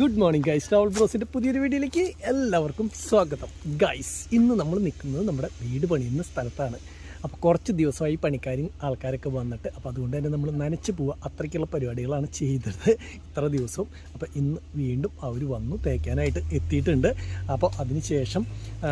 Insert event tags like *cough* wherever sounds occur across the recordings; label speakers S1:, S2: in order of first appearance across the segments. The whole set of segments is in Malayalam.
S1: ഗുഡ് മോർണിംഗ് ഗൈസ് ട്രാവൽ ബ്രോസിന്റെ പുതിയൊരു വീഡിയോയിലേക്ക് എല്ലാവർക്കും സ്വാഗതം. ഗൈസ് ഇന്ന് നമ്മൾ നിൽക്കുന്നത് നമ്മുടെ വീട് പണിയുന്ന സ്ഥലത്താണ്. അപ്പോൾ കുറച്ച് ദിവസമായി പണിക്കാരും ആൾക്കാരൊക്കെ വന്നിട്ട് അപ്പോൾ അതുകൊണ്ട് തന്നെ നമ്മൾ നനച്ച് പോവുക. അത്രയ്ക്കുള്ള പരിപാടികളാണ് ചെയ്തത്. ഇത്ര ദിവസവും അപ്പോൾ ഇന്ന് വീണ്ടും അവർ വന്നു തേക്കാനായിട്ട് എത്തിയിട്ടുണ്ട്. അപ്പോൾ അതിന് ശേഷം ആ,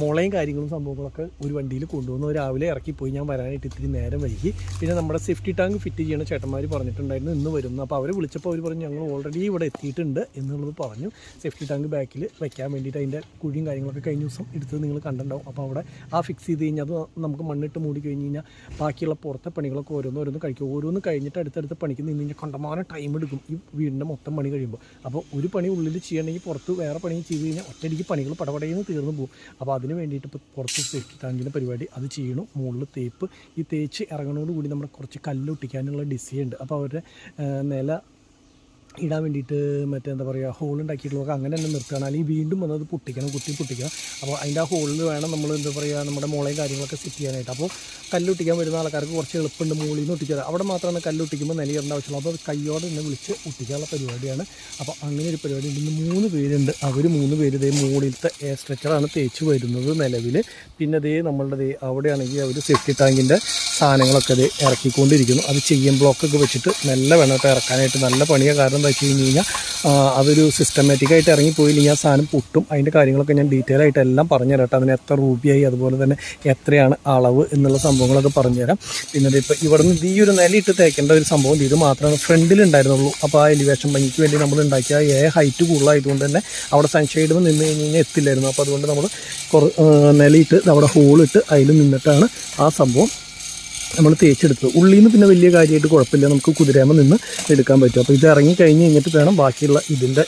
S1: മുളയും കാര്യങ്ങളും സംഭവങ്ങളൊക്കെ ഒരു വണ്ടിയിൽ കൊണ്ടുവന്ന് രാവിലെ ഇറക്കിപ്പോയി. ഞാൻ വരാനായിട്ട് ഇത്തിരി നേരം വൈകി. പിന്നെ നമ്മുടെ സേഫ്റ്റി ടാങ്ക് ഫിറ്റ് ചെയ്യണ ചേട്ടന്മാർ പറഞ്ഞിട്ടുണ്ടായിരുന്നു ഇന്ന് വരുന്നു. അപ്പോൾ അവർ വിളിച്ചപ്പോൾ അവർ പറഞ്ഞു ഞങ്ങൾ ഓൾറെഡി ഇവിടെ എത്തിയിട്ടുണ്ട് എന്നുള്ളത് പറഞ്ഞു. സേഫ്റ്റി ടാങ്ക് ബാക്കിൽ വയ്ക്കാൻ വേണ്ടിയിട്ട് അതിന്റെ കുഴിയും കാര്യങ്ങളൊക്കെ കഴിഞ്ഞ ദിവസം എടുത്തത് നിങ്ങൾ കണ്ടിട്ടുണ്ടാവും. അപ്പോൾ അവിടെ ആ ഫിക്സ് ചെയ്ത് കഴിഞ്ഞാൽ അത് നമുക്ക് മണ്ണിട്ട് മൂടി കഴിഞ്ഞ് കഴിഞ്ഞാൽ ബാക്കിയുള്ള പുറത്തെ പണികളൊക്കെ ഓരോന്ന് ഓരോന്ന് കഴിക്കും. ഓരോന്ന് കഴിഞ്ഞിട്ട് അടുത്തടുത്ത പണിക്ക് നിന്ന് കഴിഞ്ഞാൽ കണ്ടമാനം ടൈം എടുക്കും ഈ വീടിന്റെ മൊത്തം പണി കഴിയുമ്പോൾ അപ്പോൾ ഒരു പണി ഉള്ളിൽ ചെയ്യണമെങ്കിൽ പുറത്ത് വേറെ പണി ചെയ്ത് കഴിഞ്ഞാൽ ഒറ്റയടിക്ക് പണികൾ പടപടയെന്ന് തീർന്നു പോകും. അപ്പോൾ അതിന് വേണ്ടിയിട്ട് ഇപ്പോൾ പുറത്ത് സേഫ്റ്റി ടാങ്കിന്റെ പരിപാടി അത് ചെയ്യണം. മുകളിൽ തേപ്പ്. ഈ തേച്ച് ഇറങ്ങണോടുകൂടി നമ്മുടെ കുറച്ച് കല്ലൊട്ടിക്കാനുള്ള ഡിസൈൻ ഉണ്ട്. അപ്പോൾ അവരുടെ നില ഇടാൻ വേണ്ടിയിട്ട് മറ്റേ എന്താ പറയുക ഹോൾ ഉണ്ടാക്കിയിട്ടുള്ള അങ്ങനെ തന്നെ നിർത്തുകയാണ്. അല്ലെങ്കിൽ വീണ്ടും വന്നത് പൊട്ടിക്കണം കുത്തി പൊട്ടിക്കണം. അപ്പോൾ അതിന്റെ ആ ഹോളിൽ വേണം നമ്മൾ എന്താ പറയുക നമ്മുടെ മുളയും കാര്യങ്ങളൊക്കെ സെറ്റ് ചെയ്യാനായിട്ട്. അപ്പോൾ കല്ലൊട്ടിക്കാൻ വരുന്ന ആൾക്കാർക്ക് കുറച്ച് എളുപ്പമുണ്ട് മുകളിൽ നിന്ന് ഒട്ടിച്ചത് അവിടെ മാത്രമാണ് കല്ലൊട്ടിക്കുമ്പോൾ നിലയിടേണ്ട ആവശ്യമുള്ളൂ. അപ്പോൾ കയ്യോടെ തന്നെ വിളിച്ച് ഒട്ടിക്കാനുള്ള പരിപാടിയാണ്. അപ്പോൾ അങ്ങനെ ഒരു പരിപാടി ഉണ്ട്. മൂന്ന് പേരുണ്ട്. അവർ മൂന്ന് പേര് ഇതേ മുകളിലത്തെ എയർ സ്ട്രെച്ചറാണ് തേച്ച് വരുന്നത് നിലവിൽ. പിന്നെ അതേ നമ്മളുടെ ദേ അവിടെയാണെങ്കിൽ അവർ സേഫ്റ്റി ടാങ്കിന്റെ സാധനങ്ങളൊക്കെ അത് ഇറക്കിക്കൊണ്ടിരിക്കുന്നു. അത് ചെയ്യാൻ ബ്ലോക്കൊക്കെ വെച്ചിട്ട് നല്ല വേണം ഇറക്കാനായിട്ട് നല്ല പണിയാണ്. കാരണം വെച്ച് കഴിഞ്ഞ് കഴിഞ്ഞാൽ അതൊരു സിസ്റ്റമാറ്റിക് ആയിട്ട് ഇറങ്ങിപ്പോയില്ലെങ്കിൽ ആ സാധനം പൊട്ടും. അതിന്റെ കാര്യങ്ങളൊക്കെ ഞാൻ ഡീറ്റെയിൽ ആയിട്ട് എല്ലാം പറഞ്ഞുതരാം അതിന് എത്ര രൂപയായി അതുപോലെ തന്നെ എത്രയാണ് അളവ് എന്നുള്ള സംഭവങ്ങളൊക്കെ പറഞ്ഞുതരാം. പിന്നെ ഇപ്പോൾ ഇവിടെ നിന്ന് ഈ ഒരു നിലയിട്ട് തേക്കേണ്ട ഒരു സംഭവം ഇത് മാത്രമാണ് ഫ്രണ്ടിൽ ഉണ്ടായിരുന്നുള്ളൂ. അപ്പോൾ ആ എലിവേഷൻ ഭംഗിക്ക് വേണ്ടി നമ്മൾ ഉണ്ടാക്കിയ ഏ ഹൈറ്റ് കൂടുതലായതുകൊണ്ട് തന്നെ അവിടെ സൺഷൈഡിൽ നിന്ന് കഴിഞ്ഞ് കഴിഞ്ഞാൽ എത്തില്ലായിരുന്നു. അപ്പോൾ അതുകൊണ്ട് നമ്മൾ കുറ നിലയിട്ട് അവിടെ ഹോളിട്ട് അതിൽ നിന്നിട്ടാണ് ആ സംഭവം നമ്മൾ തേച്ചെടുത്ത്. ഉള്ളിൽ നിന്ന് പിന്നെ വലിയ കാര്യമായിട്ട് കുഴപ്പമില്ല. നമുക്ക് കുതിരാമ നിന്ന് എടുക്കാൻ പറ്റും. അപ്പോൾ ഇത് ഇറങ്ങി കഴിഞ്ഞ് കഴിഞ്ഞിട്ട് വേണം ബാക്കിയുള്ള ഇതിന്റെ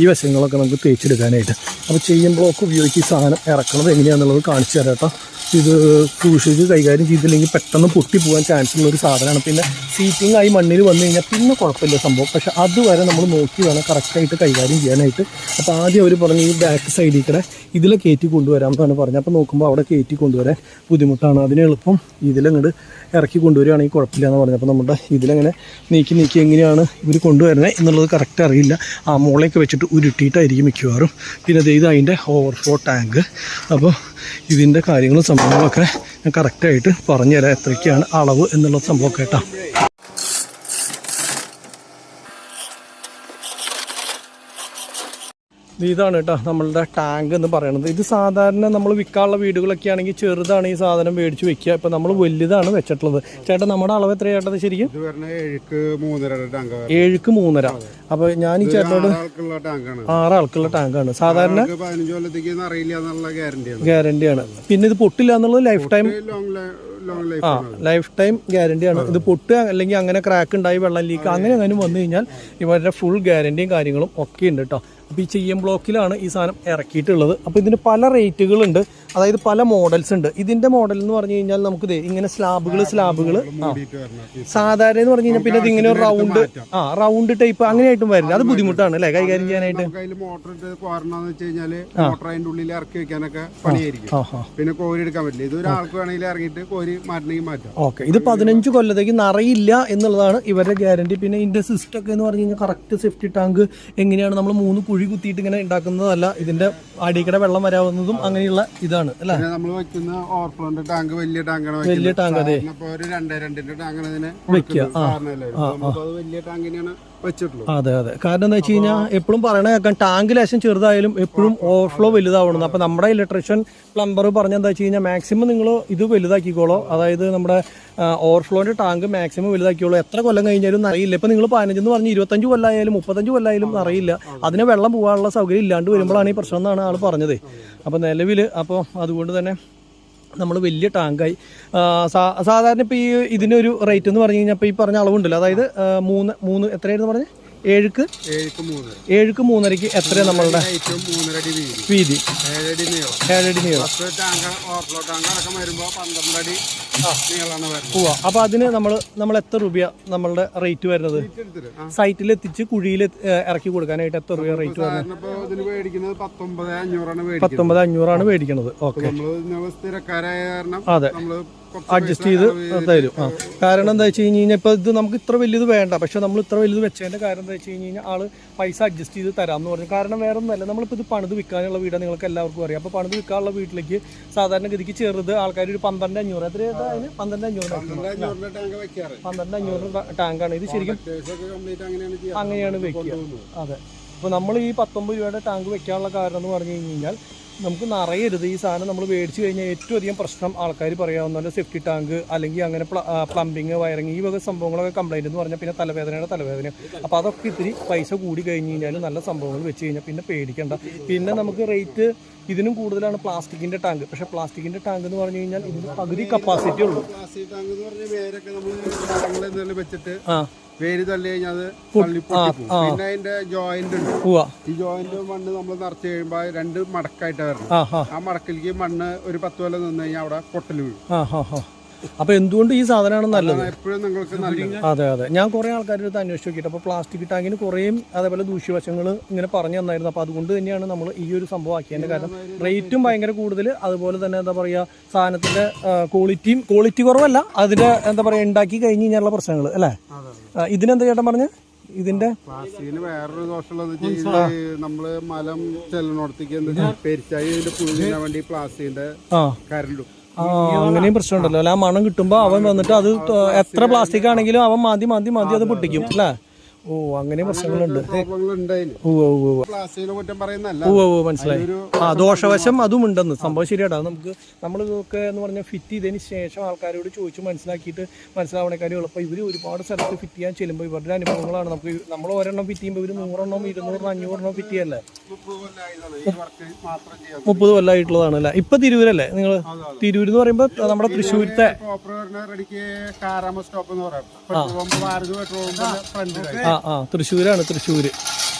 S1: ഈ വശങ്ങളൊക്കെ നമുക്ക് തേച്ചെടുക്കാനായിട്ട്. അപ്പോൾ ചെയ്യുമ്പോഴൊക്കെ ഉപയോഗിച്ച് ഈ സാധനം ഇറക്കണത് എങ്ങനെയാണെന്നുള്ളത് കാണിച്ചു തരാം കേട്ടോ. ഇത് സൂക്ഷിച്ച് കൈകാര്യം ചെയ്തില്ലെങ്കിൽ പെട്ടെന്ന് പൊട്ടിപ്പോകാൻ ചാൻസ് ഉള്ള ഒരു സാധനമാണ്. പിന്നെ സീറ്റിംഗ് ആയി മണ്ണിൽ വന്നു കഴിഞ്ഞാൽ പിന്നെ കുഴപ്പമില്ല സംഭവം. പക്ഷെ അതുവരെ നമ്മൾ നോക്കി വേണം കറക്റ്റായിട്ട് കൈകാര്യം ചെയ്യാനായിട്ട്. അപ്പോൾ ആദ്യം അവർ പറഞ്ഞു ഈ ബാക്ക് സൈഡിൽ കൂടെ ഇതിലെ കയറ്റി കൊണ്ടുവരാം എന്നാണ് പറഞ്ഞത്. അപ്പോൾ നോക്കുമ്പോൾ അവിടെ കയറ്റി കൊണ്ടുവരാൻ ബുദ്ധിമുട്ടാണ്. അതിന് എളുപ്പം ഇതിലങ്ങോട്ട് ഇറക്കി കൊണ്ടുവരികയാണെങ്കിൽ കുഴപ്പമില്ല എന്ന് പറഞ്ഞു അപ്പോൾ നമ്മുടെ ഇതിലങ്ങനെ നീക്കി നീക്കി എങ്ങനെയാണ് ഇവർ കൊണ്ടുവരുന്നത് എന്നുള്ളത് കറക്റ്റ് അറിയില്ല. ആ മോളേക്ക് വെച്ചിട്ട് ഉരുട്ടിയിട്ടായിരിക്കും മിക്കവാറും. പിന്നെ ഇത് അതിന്റെ ഓവർഫ്ലോ ടാങ്ക് അപ്പോൾ ഇതിന്റെ കാര്യങ്ങളും സംഭവങ്ങളൊക്കെ ഞാൻ കറക്റ്റായിട്ട് പറഞ്ഞുതരാം. എത്രയ്ക്കാണ് അളവ് എന്നുള്ള സംഭവം കേട്ടോ. ഇതാണ് കേട്ടോ നമ്മളുടെ ടാങ്ക് എന്ന് പറയുന്നത്. ഇത് സാധാരണ നമ്മൾ വിൽക്കാനുള്ള വീടുകളൊക്കെ ആണെങ്കിൽ ചെറുതാണ് ഈ സാധനം മേടിച്ച് വെക്കുക. ഇപ്പം നമ്മൾ വലുതാണ് വെച്ചിട്ടുള്ളത്. ചേട്ടാ നമ്മുടെ അളവ് എത്രയാണ് ചേട്ടത് ശരിക്കും?
S2: ഏഴുക്ക് മൂന്നര.
S1: അപ്പോൾ ഞാൻ ഈ ചേട്ടനോട്
S2: ആറാൾക്കുള്ള ടാങ്കാണ്.
S1: ആറ് ആൾക്കുള്ള ടാങ്കാണ് സാധാരണ
S2: ഗ്യാരണ്ടിയാണ്.
S1: പിന്നെ ഇത് പൊട്ടില്ല എന്നുള്ളത് ലൈഫ് ടൈം ആ ലൈഫ് ടൈം ഗ്യാരണ്ടിയാണ്. ഇത് പൊട്ട് അല്ലെങ്കിൽ അങ്ങനെ ക്രാക്ക് ഉണ്ടായി വെള്ളം ലീക്ക് അങ്ങനെ അങ്ങനെ വന്നു കഴിഞ്ഞാൽ ഇവരുടെ ഫുൾ ഗ്യാരണ്ടിയും കാര്യങ്ങളും ഒക്കെ ഉണ്ട് കേട്ടോ. അപ്പോൾ ഈ ചെയ്യം ബ്ലോക്കിലാണ് ഈ സാധനം ഇറക്കിയിട്ടുള്ളത്. അപ്പോൾ ഇതിന് പല റേറ്റുകളുണ്ട് അതായത് പല മോഡൽസ് ഉണ്ട്. ഇതിന്റെ മോഡൽ എന്ന് പറഞ്ഞു കഴിഞ്ഞാൽ നമുക്ക് ഇങ്ങനെ സ്ലാബുകൾ സ്ലാബുകൾ സാധാരണ എന്ന് പറഞ്ഞു കഴിഞ്ഞാൽ പിന്നെ ഇതിങ്ങനെ റൗണ്ട് ആ റൗണ്ട് ടൈപ്പ് അങ്ങനെയായിട്ടും വരില്ല അത് ബുദ്ധിമുട്ടാണ് അല്ലേ? കൈകാര്യം ചെയ്യാനായിട്ട്.
S2: മോട്ടർ വെച്ച് ഉള്ളിൽ ഇറക്കി വെക്കാനൊക്കെ പണിയായിരിക്കും. പിന്നെ കോരി എടുക്കാൻ പറ്റില്ല. ഇത് ഒരാൾക്ക് വേണമെങ്കിൽ ഇറങ്ങിയിട്ട് കോരി മാറ്റണമെങ്കിൽ മാറ്റാം.
S1: ഓക്കെ. ഇത് പതിനഞ്ച് കൊല്ലത്തേക്ക് നിറയില്ല എന്നുള്ളതാണ് ഇവരുടെ ഗ്യാരണ്ടി. പിന്നെ ഇതിന്റെ സിസ്റ്റം ഒക്കെ എന്ന് പറഞ്ഞു കഴിഞ്ഞാൽ കറക്റ്റ് സേഫ്റ്റി ടാങ്ക് എങ്ങനെയാണ് നമ്മൾ മൂന്ന് കുഴി കുത്തിയിട്ട് ഇങ്ങനെ ഉണ്ടാക്കുന്നതല്ല ഇതിന്റെ അടിക്കടെ വെള്ളം വരാവുന്നതും അങ്ങനെയുള്ള ഇതാണ് അല്ലെ?
S2: നമ്മൾ വെക്കുന്ന ഓവർഫ്ലോന്റെ ടാങ്ക് വലിയ ടാങ്കാണ്
S1: വലിയ ടാങ്ക് അതെ.
S2: ഒരു രണ്ടേ രണ്ടിന്റെ ടാങ്കാണ് ഇതിനെ
S1: വെക്കുക.
S2: വലിയ
S1: അതെ അതെ. കാരണം എന്താ വെച്ച് കഴിഞ്ഞാൽ എപ്പോഴും പറയണ കേൾക്കാൻ ടാങ്ക് ലേശം ചെറുതായാലും എപ്പോഴും ഓവർഫ്ലോ വലുതാവണം. അപ്പൊ നമ്മുടെ ഇലക്ട്രീഷ്യൻ പ്ലംബർ പറഞ്ഞ എന്താ വെച്ച് കഴിഞ്ഞാൽ മാക്സിമം നിങ്ങൾ ഇത് വലുതാക്കിക്കോളോ. അതായത് നമ്മുടെ ഓവർഫ്ലോന്റെ ടാങ്ക് മാക്സിമം വലുതാക്കിക്കോളൂ. എത്ര കൊല്ലം കഴിഞ്ഞാലും അറിയില്ല. ഇപ്പൊ നിങ്ങൾ പതിനഞ്ചെന്ന് പറഞ്ഞ് ഇരുപത്തഞ്ച് കൊല്ലായാലും മുപ്പത്തഞ്ച് കൊല്ലായാലും അറിയില്ല. അതിന് വെള്ളം പോകാനുള്ള സൗകര്യം ഇല്ലാണ്ട് വരുമ്പോഴാണ് ഈ പ്രശ്നം എന്നാണ് ആൾ പറഞ്ഞത്. അപ്പോൾ നിലവിൽ അപ്പോൾ അതുകൊണ്ട് തന്നെ നമ്മൾ വലിയ ടാങ്കായി. സാധാരണ ഇപ്പോൾ ഈ ഇതിനൊരു റേറ്റ് എന്ന് പറഞ്ഞു കഴിഞ്ഞാൽ ഇപ്പോൾ ഈ പറഞ്ഞ അളവുണ്ടല്ലോ. അതായത് മൂന്ന് മൂന്ന് എത്രയായിരുന്നു പറഞ്ഞത് ഏഴുക്ക്?
S2: ഏഴുക്ക്
S1: മൂന്നരക്ക് എത്ര നമ്മളുടെ
S2: വീതി. ഏഴടി നീളം.
S1: പോവാ. അപ്പൊ അതിന് നമ്മൾ നമ്മൾ എത്ര രൂപ നമ്മളുടെ റേറ്റ് വരുന്നത്? സൈറ്റിൽ എത്തിച്ച് കുഴിയിൽ ഇറക്കി കൊടുക്കാനായിട്ട് എത്ര രൂപ റേറ്റ് വരുന്നത്?
S2: പത്തൊമ്പത് അഞ്ഞൂറാണ് മേടിക്കുന്നത്.
S1: ഓക്കെ. അതെ. അഡ്ജസ്റ്റ് ചെയ്ത് തരും. ആ. കാരണം എന്താ വെച്ച് കഴിഞ്ഞ് കഴിഞ്ഞാൽ ഇപ്പോൾ ഇത് നമുക്ക് ഇത്ര വലിയത് വേണ്ട. പക്ഷേ നമ്മൾ ഇത്ര വലുത് വെച്ചതിന്റെ കാരണം എന്താ വെച്ച് കഴിഞ്ഞ് കഴിഞ്ഞാൽ ആൾ പൈസ അഡ്ജസ്റ്റ് ചെയ്ത് തരാമെന്ന് പറഞ്ഞു. കാരണം വേറെ ഒന്നുമല്ല നമ്മളിപ്പോൾ ഇത് പണിത് വിൽക്കാനുള്ള വീടാണ് നിങ്ങൾക്ക് എല്ലാവർക്കും അറിയാം. അപ്പോൾ പണിത് വിൽക്കാനുള്ള വീട്ടിലേക്ക് സാധാരണഗതിക്ക് ചെറുത് ആൾക്കാർ ഒരു പന്ത്രണ്ട് അഞ്ഞൂറ് എത്ര അതിന്? പന്ത്രണ്ട് അഞ്ഞൂറ്
S2: പന്ത്രണ്ട്
S1: അഞ്ഞൂറ് ടാങ്കാണ് ഇത് ശരിക്കും
S2: അങ്ങനെയാണ്
S1: വെക്കുക. അതെ. അപ്പോൾ നമ്മൾ ഈ പത്തൊമ്പത് രൂപയുടെ ടാങ്ക് വെക്കാനുള്ള കാരണം എന്ന് പറഞ്ഞു കഴിഞ്ഞ് കഴിഞ്ഞാൽ നമുക്ക് നിറയരുത്. ഈ സാധനം നമ്മൾ മേടിച്ച് കഴിഞ്ഞാൽ ഏറ്റവും അധികം പ്രശ്നം ആൾക്കാർ പറയാവുന്ന സെഫ്റ്റി ടാങ്ക് അല്ലെങ്കിൽ അങ്ങനെ പ്ലംബിങ് വയറിങ് ഈ വക സംഭവങ്ങളൊക്കെ കംപ്ലൈന്റ് എന്ന് പറഞ്ഞാൽ പിന്നെ തലവേദനയുടെ തലവേദന. അപ്പോൾ അതൊക്കെ ഇത്തിരി പൈസ കൂടി കഴിഞ്ഞ് കഴിഞ്ഞാൽ നല്ല സംഭവങ്ങൾ വെച്ച് കഴിഞ്ഞാൽ പിന്നെ പേടിക്കേണ്ട. പിന്നെ നമുക്ക് റേറ്റ് ഇതിനും കൂടുതലാണ് പ്ലാസ്റ്റിക്കിന്റെ ടാങ്ക് പക്ഷേ പ്ലാസ്റ്റിക്കിന്റെ ടാങ്ക് എന്ന് പറഞ്ഞു കഴിഞ്ഞാൽ ഇതിന് പകുതി കപ്പാസിറ്റി ഉള്ളൂ.
S2: വെച്ചിട്ട്
S1: ആ.
S2: വേര് തള്ളി കഴിഞ്ഞാൽ അത് പിന്നെ അതിന്റെ ജോയിന്റ് ഉണ്ട്. ഈ ജോയിന്റ് മണ്ണ് നമ്മൾ നിറച്ച് കഴിയുമ്പോൾ രണ്ട് മടക്കായിട്ട് വരണം
S1: ആ
S2: മടക്കിലേക്ക് മണ്ണ് ഒരു പത്ത് കൊല്ലം നിന്ന് കഴിഞ്ഞാൽ അവിടെ പൊട്ടൽ വീഴും.
S1: അപ്പോൾ എന്തുകൊണ്ട് ഈ സാധനമാണ് നല്ലത്?
S2: എപ്പോഴും നിങ്ങൾക്ക് നല്ല
S1: അതെ അതെ. ഞാൻ കുറേ ആൾക്കാരുടെ അടുത്ത് അന്വേഷിച്ച് നോക്കിയിട്ട് അപ്പോൾ പ്ലാസ്റ്റിക് ടാങ്കിന് കുറേയും അതേപോലെ ദൂഷ്യവശങ്ങൾ ഇങ്ങനെ പറഞ്ഞു തന്നായിരുന്നു. അപ്പോൾ അതുകൊണ്ട് തന്നെയാണ് നമ്മൾ ഈ ഒരു സംഭവം ആക്കിയതിന്റെ കാരണം. റേറ്റും ഭയങ്കര കൂടുതൽ അതുപോലെ തന്നെ എന്താ പറയുക സാധനത്തിന്റെ ക്വാളിറ്റിയും ക്വാളിറ്റി കുറവല്ല അതിന്റെ എന്താ പറയുക ഉണ്ടാക്കി കഴിഞ്ഞ് കഴിഞ്ഞാലുള്ള പ്രശ്നങ്ങൾ അല്ലേ? ഇതിനെന്താ ചേട്ടൻ പറഞ്ഞ? ഇതിന്റെ?
S2: പ്ലാസ്റ്റിക്കിന് വേറൊരു ദോഷമുള്ളത് നമ്മൾ മലം ചെല്ലണോടത്തേക്ക് പെരിച്ചായി ഇതിന്റെ വേണ്ടി പ്ലാസ്റ്റിക്കിന്റെ കരണ്ടും
S1: അങ്ങനെയും പ്രശ്നമുണ്ടല്ലോ. അല്ല? ആ മണം കിട്ടുമ്പോൾ അവൻ വന്നിട്ട് അത് എത്ര പ്ലാസ്റ്റിക് ആണെങ്കിലും അവൻ മാന്തി മാന്തി മാന്തി അത് പൊട്ടിക്കും. അല്ലേ? ഓ അങ്ങനെ പ്രശ്നങ്ങളുണ്ട്. മനസ്സിലായി. ആ ദോഷവശം അതും ഉണ്ടെന്ന്. സംഭവം ശരിയാടാ നമുക്ക് നമ്മൾ ഇതൊക്കെ എന്ന് പറഞ്ഞാൽ ഫിറ്റ് ചെയ്തതിന് ശേഷം ആൾക്കാരോട് ചോദിച്ചു മനസ്സിലാക്കിയിട്ട് മനസ്സിലാവണേക്കാരും എളുപ്പം ഇവർ ഒരുപാട് സ്ഥലത്ത് ഫിറ്റ് ചെയ്യാൻ ചെല്ലുമ്പോൾ ഇവരുടെ അനുഭവങ്ങളാണ്. നമുക്ക് നമ്മൾ ഒരെണ്ണം ഫിറ്റ് ചെയ്യുമ്പോൾ ഇവർ നൂറെണ്ണം ഇരുന്നൂറെണ്ണം അഞ്ഞൂറെണ്ണം ഫിറ്റ് ചെയ്യല്ലേ?
S2: മുപ്പത്
S1: കൊല്ലമായിട്ടുള്ളതാണ് അല്ലേ? ഇപ്പൊ തിരൂരല്ലേ നിങ്ങൾ തിരൂർ എന്ന് പറയുമ്പോൾ നമ്മുടെ തൃശ്ശൂരത്തെ.
S2: പെട്രോൾ പമ്പ് ഭാരത് പെട്രോൾ ഫ്രണ്ടിലായി
S1: ആ ആ. തൃശ്ശൂരാണ് തൃശ്ശൂർ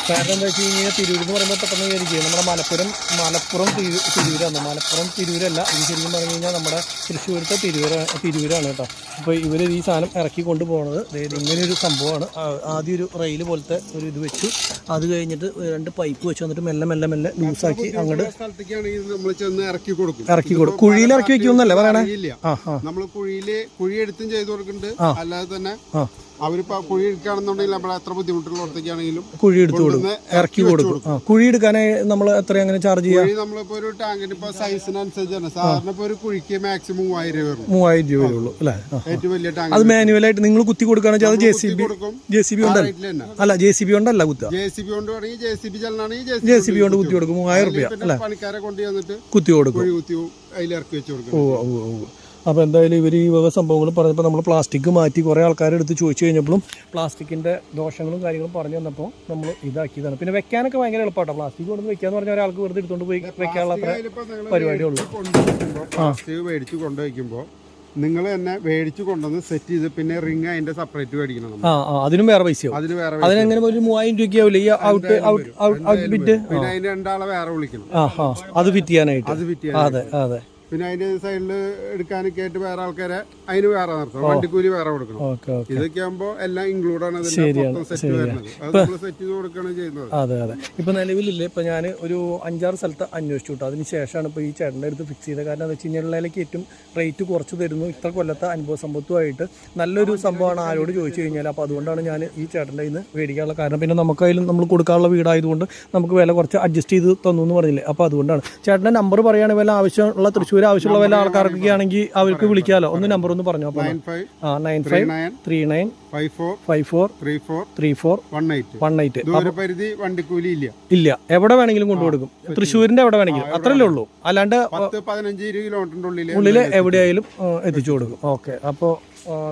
S1: കാരണം എന്താ വെച്ച് കഴിഞ്ഞാൽ തിരൂർ എന്ന് പറയുമ്പോൾ പെട്ടെന്ന് വിചാരിക്കുക നമ്മുടെ മലപ്പുറം മലപ്പുറം തിരു തിരൂരാണ്. മലപ്പുറം തിരൂരല്ല ഇത് ശരിക്കും പറഞ്ഞു കഴിഞ്ഞാൽ നമ്മുടെ തൃശ്ശൂരത്തെ തിരൂര തിരൂരാണ് കേട്ടോ. അപ്പോൾ ഇവർ ഈ സാധനം ഇറക്കി കൊണ്ടുപോകുന്നത് അതായത് ഇങ്ങനെയൊരു സംഭവമാണ്. ആദ്യം ഒരു റെയിൽ പോലത്തെ ഒരു ഇത് വെച്ചു. അത് കഴിഞ്ഞിട്ട് രണ്ട് പൈപ്പ് വെച്ച് വന്നിട്ട് മെല്ലെ മെല്ലെ മെല്ലെ ലൂസാക്കി അങ്ങോട്ട്
S2: സ്ഥലത്തേക്കാണെങ്കിൽ നമ്മൾ ചെന്ന് ഇറക്കി കൊടുക്കും.
S1: ഇറക്കി കൊടുക്കും. കുഴിയിൽ ഇറക്കി വെക്കുമെന്നല്ലേ പറയണേ?
S2: നമ്മൾ കുഴിയിൽ കുഴി എടുത്തും ചെയ്ത് കൊടുക്കുന്നുണ്ട്. അല്ലാതെ തന്നെ അവരിപ്പോ കുഴി എടുക്കുകയാണെന്നുണ്ടെങ്കിൽ നമ്മൾ എത്ര ബുദ്ധിമുട്ടുള്ളിടത്തേക്കാണെങ്കിലും
S1: കുഴി എടുത്തു കൊടുക്കും. ഇറക്കി കൊടുക്കും. കുഴി എടുക്കാനായി നമ്മൾ എത്ര അങ്ങനെ ചാർജ് ചെയ്യാം?
S2: നമ്മളിപ്പോ ഒരു ടാങ്കിന് ഇപ്പൊ സൈസിനനുസരിച്ചാണ് സാധാരണ ഇപ്പൊ ഒരു കുഴിക്ക് മാക്സിമം മൂവായിരം രൂപ വരും.
S1: മൂവായിരം രൂപ വരുള്ളൂ അല്ലേ?
S2: ഏറ്റവും വലിയ ടാങ്ക്
S1: അത് മാനുവലായിട്ട് നിങ്ങൾ കുത്തി കൊടുക്കുകയാണെന്ന് വെച്ചാൽ അത് J C B J C B കൊണ്ടല്ല അല്ല ജെ സി ബി ഉണ്ടല്ല കുത്തുക.
S2: ജെ സി ബി കൊണ്ട് വേണമെങ്കിൽ ജെ സി ബി ചെല്ലണമെങ്കിൽ
S1: ജെ സി ബി കൊണ്ട് കുത്തി കൊടുക്കും. മൂവായിരം റുപ്യ
S2: അല്ലേ? പണിക്കാരെ കൊണ്ട് വന്നിട്ട്
S1: കുത്തി കൊടുക്കും.
S2: കുഴി കുത്തി അതിൽ ഇറക്കി വെച്ച് കൊടുക്കും.
S1: ഓ ഓ ഓ. അപ്പോൾ എന്തായാലും ഇവർ ഈ വക സംഭവങ്ങൾ പറഞ്ഞപ്പോൾ നമ്മൾ പ്ലാസ്റ്റിക് മാറ്റി കുറേ ആൾക്കാരെടുത്ത് ചോദിച്ചു കഴിഞ്ഞപ്പോഴും പ്ലാസ്റ്റിക്കിന്റെ ദോഷങ്ങളും കാര്യങ്ങളും പറഞ്ഞു തന്നപ്പോൾ നമ്മൾ ഇതാക്കിയതാണ്. പിന്നെ വെക്കാനൊക്കെ ഭയങ്കര എളുപ്പമാട്ടോ പ്ലാസ്റ്റിക് കൊണ്ട് വെക്കാന്ന് പറഞ്ഞാൽ ഒരാൾക്ക് വെറുതെ എടുത്തുകൊണ്ട് പോയി വെക്കാനുള്ള അത്ര
S2: പരിപാടിയുള്ളൂ പ്ലാസ്റ്റിക് മേടിച്ച് കൊണ്ടുവയ്ക്കുമ്പോൾ നിങ്ങൾ തന്നെ മേടിച്ച് കൊണ്ടുവന്ന് സെറ്റ് ചെയ്ത് പിന്നെ റിംഗ് അതിന്റെ സെപ്പറേറ്റ് മേടിക്കണം
S1: ആ അതിനും വേറെ പൈസ
S2: അതിന് വേറെ
S1: അതിനെങ്ങനെ ഒരു മൂവായിരം രൂപയ്ക്കാവില്ല ഈ ഔട്ട് ഔട്ട് ഔട്ട് ബിറ്റ്
S2: പിന്നെ അതിന് രണ്ടാളെ വേറെ വിളിക്കണം.
S1: അത് ഫിറ്റ് ചെയ്യാനായിട്ട്.
S2: അത് ഫിറ്റ് ചെയ്യാൻ
S1: അതെ അതെ.
S2: പിന്നെ അതിന്റെ സൈഡിൽ എടുക്കാനൊക്കെ ആയിട്ട് വേറെ ആൾക്കാരെ അതിന് വേറെ നിർത്തണം വണ്ടിക്കൂലി വേറെ കൊടുക്കണം. ഇതൊക്കെ ആകുമ്പോൾ എല്ലാം ഇൻക്ലൂഡ് ആണ് സെറ്റ് വരുന്നത്. അത് നമ്മൾ സെറ്റ് ചെയ്ത് കൊടുക്കുകയാണ് ചെയ്യുന്നത്.
S1: അതെ അതെ. ഇപ്പൊ നിലവിലില്ലേ ഇപ്പൊ ഞാൻ ഒരു അഞ്ചാറ് സ്ഥലത്ത് അന്വേഷിച്ചു കേട്ടോ അതിന് ശേഷമാണ് ഇപ്പൊ ഈ ചേട്ടന്റെ അടുത്ത് ഫിക്സ് ചെയ്തത്. കാരണം എന്താ വെച്ച് കഴിഞ്ഞാൽ ഏറ്റവും റേറ്റ് കുറച്ച് തരുന്നു. ഇത്ര കൊല്ലത്തെ അനുഭവ സമ്പത്തുമായിട്ട്. നല്ലൊരു സംഭവമാണ് ആരോട് ചോദിച്ചു കഴിഞ്ഞാൽ അപ്പോൾ അതുകൊണ്ടാണ് ഞാൻ ഈ ചേട്ടന്റെ ഇന്ന് മേടിക്കാനുള്ള കാരണം. പിന്നെ നമുക്കതിലും നമ്മൾ കൊടുക്കാനുള്ള വീടായതുകൊണ്ട് നമുക്ക് വില കുറച്ച് അഡ്ജസ്റ്റ് ചെയ്ത് തന്നു എന്ന് പറഞ്ഞില്ലേ? അപ്പോൾ അതുകൊണ്ടാണ്. ചേട്ടന്റെ നമ്പർ പറയുകയാണെങ്കിൽ വല്ല ആവശ്യമുള്ള തൃശ്ശൂർ ആവശ്യമുള്ള വല്ല ആൾക്കാർക്കൊക്കെ ആണെങ്കിൽ അവർക്ക് വിളിക്കാമല്ലോ ഒന്ന് നമ്പർ ഒന്ന് പറഞ്ഞു അപ്പോൾ.
S2: നയൻ ഫൈവ്
S1: ആ nine
S2: three
S1: five
S2: nine
S1: three nine
S2: five four
S1: five four
S2: three four
S1: three four
S2: one eight
S1: one eight
S2: ദൂരപരിധി വണ്ടിക്കൂലി ഇല്ല.
S1: ഇല്ല. എവിടെ വേണമെങ്കിലും കൊണ്ടുകൊടുക്കും തൃശ്ശൂരിന്റെ എവിടെ വേണമെങ്കിലും. അത്രല്ലേ ഉള്ളൂ. അല്ലാണ്ട്
S2: പതിനഞ്ച് കിലോമീറ്ററിന്റെ ഉള്ളിൽ
S1: എവിടെയായാലും എത്തിച്ചു കൊടുക്കും. ഓക്കെ. അപ്പോൾ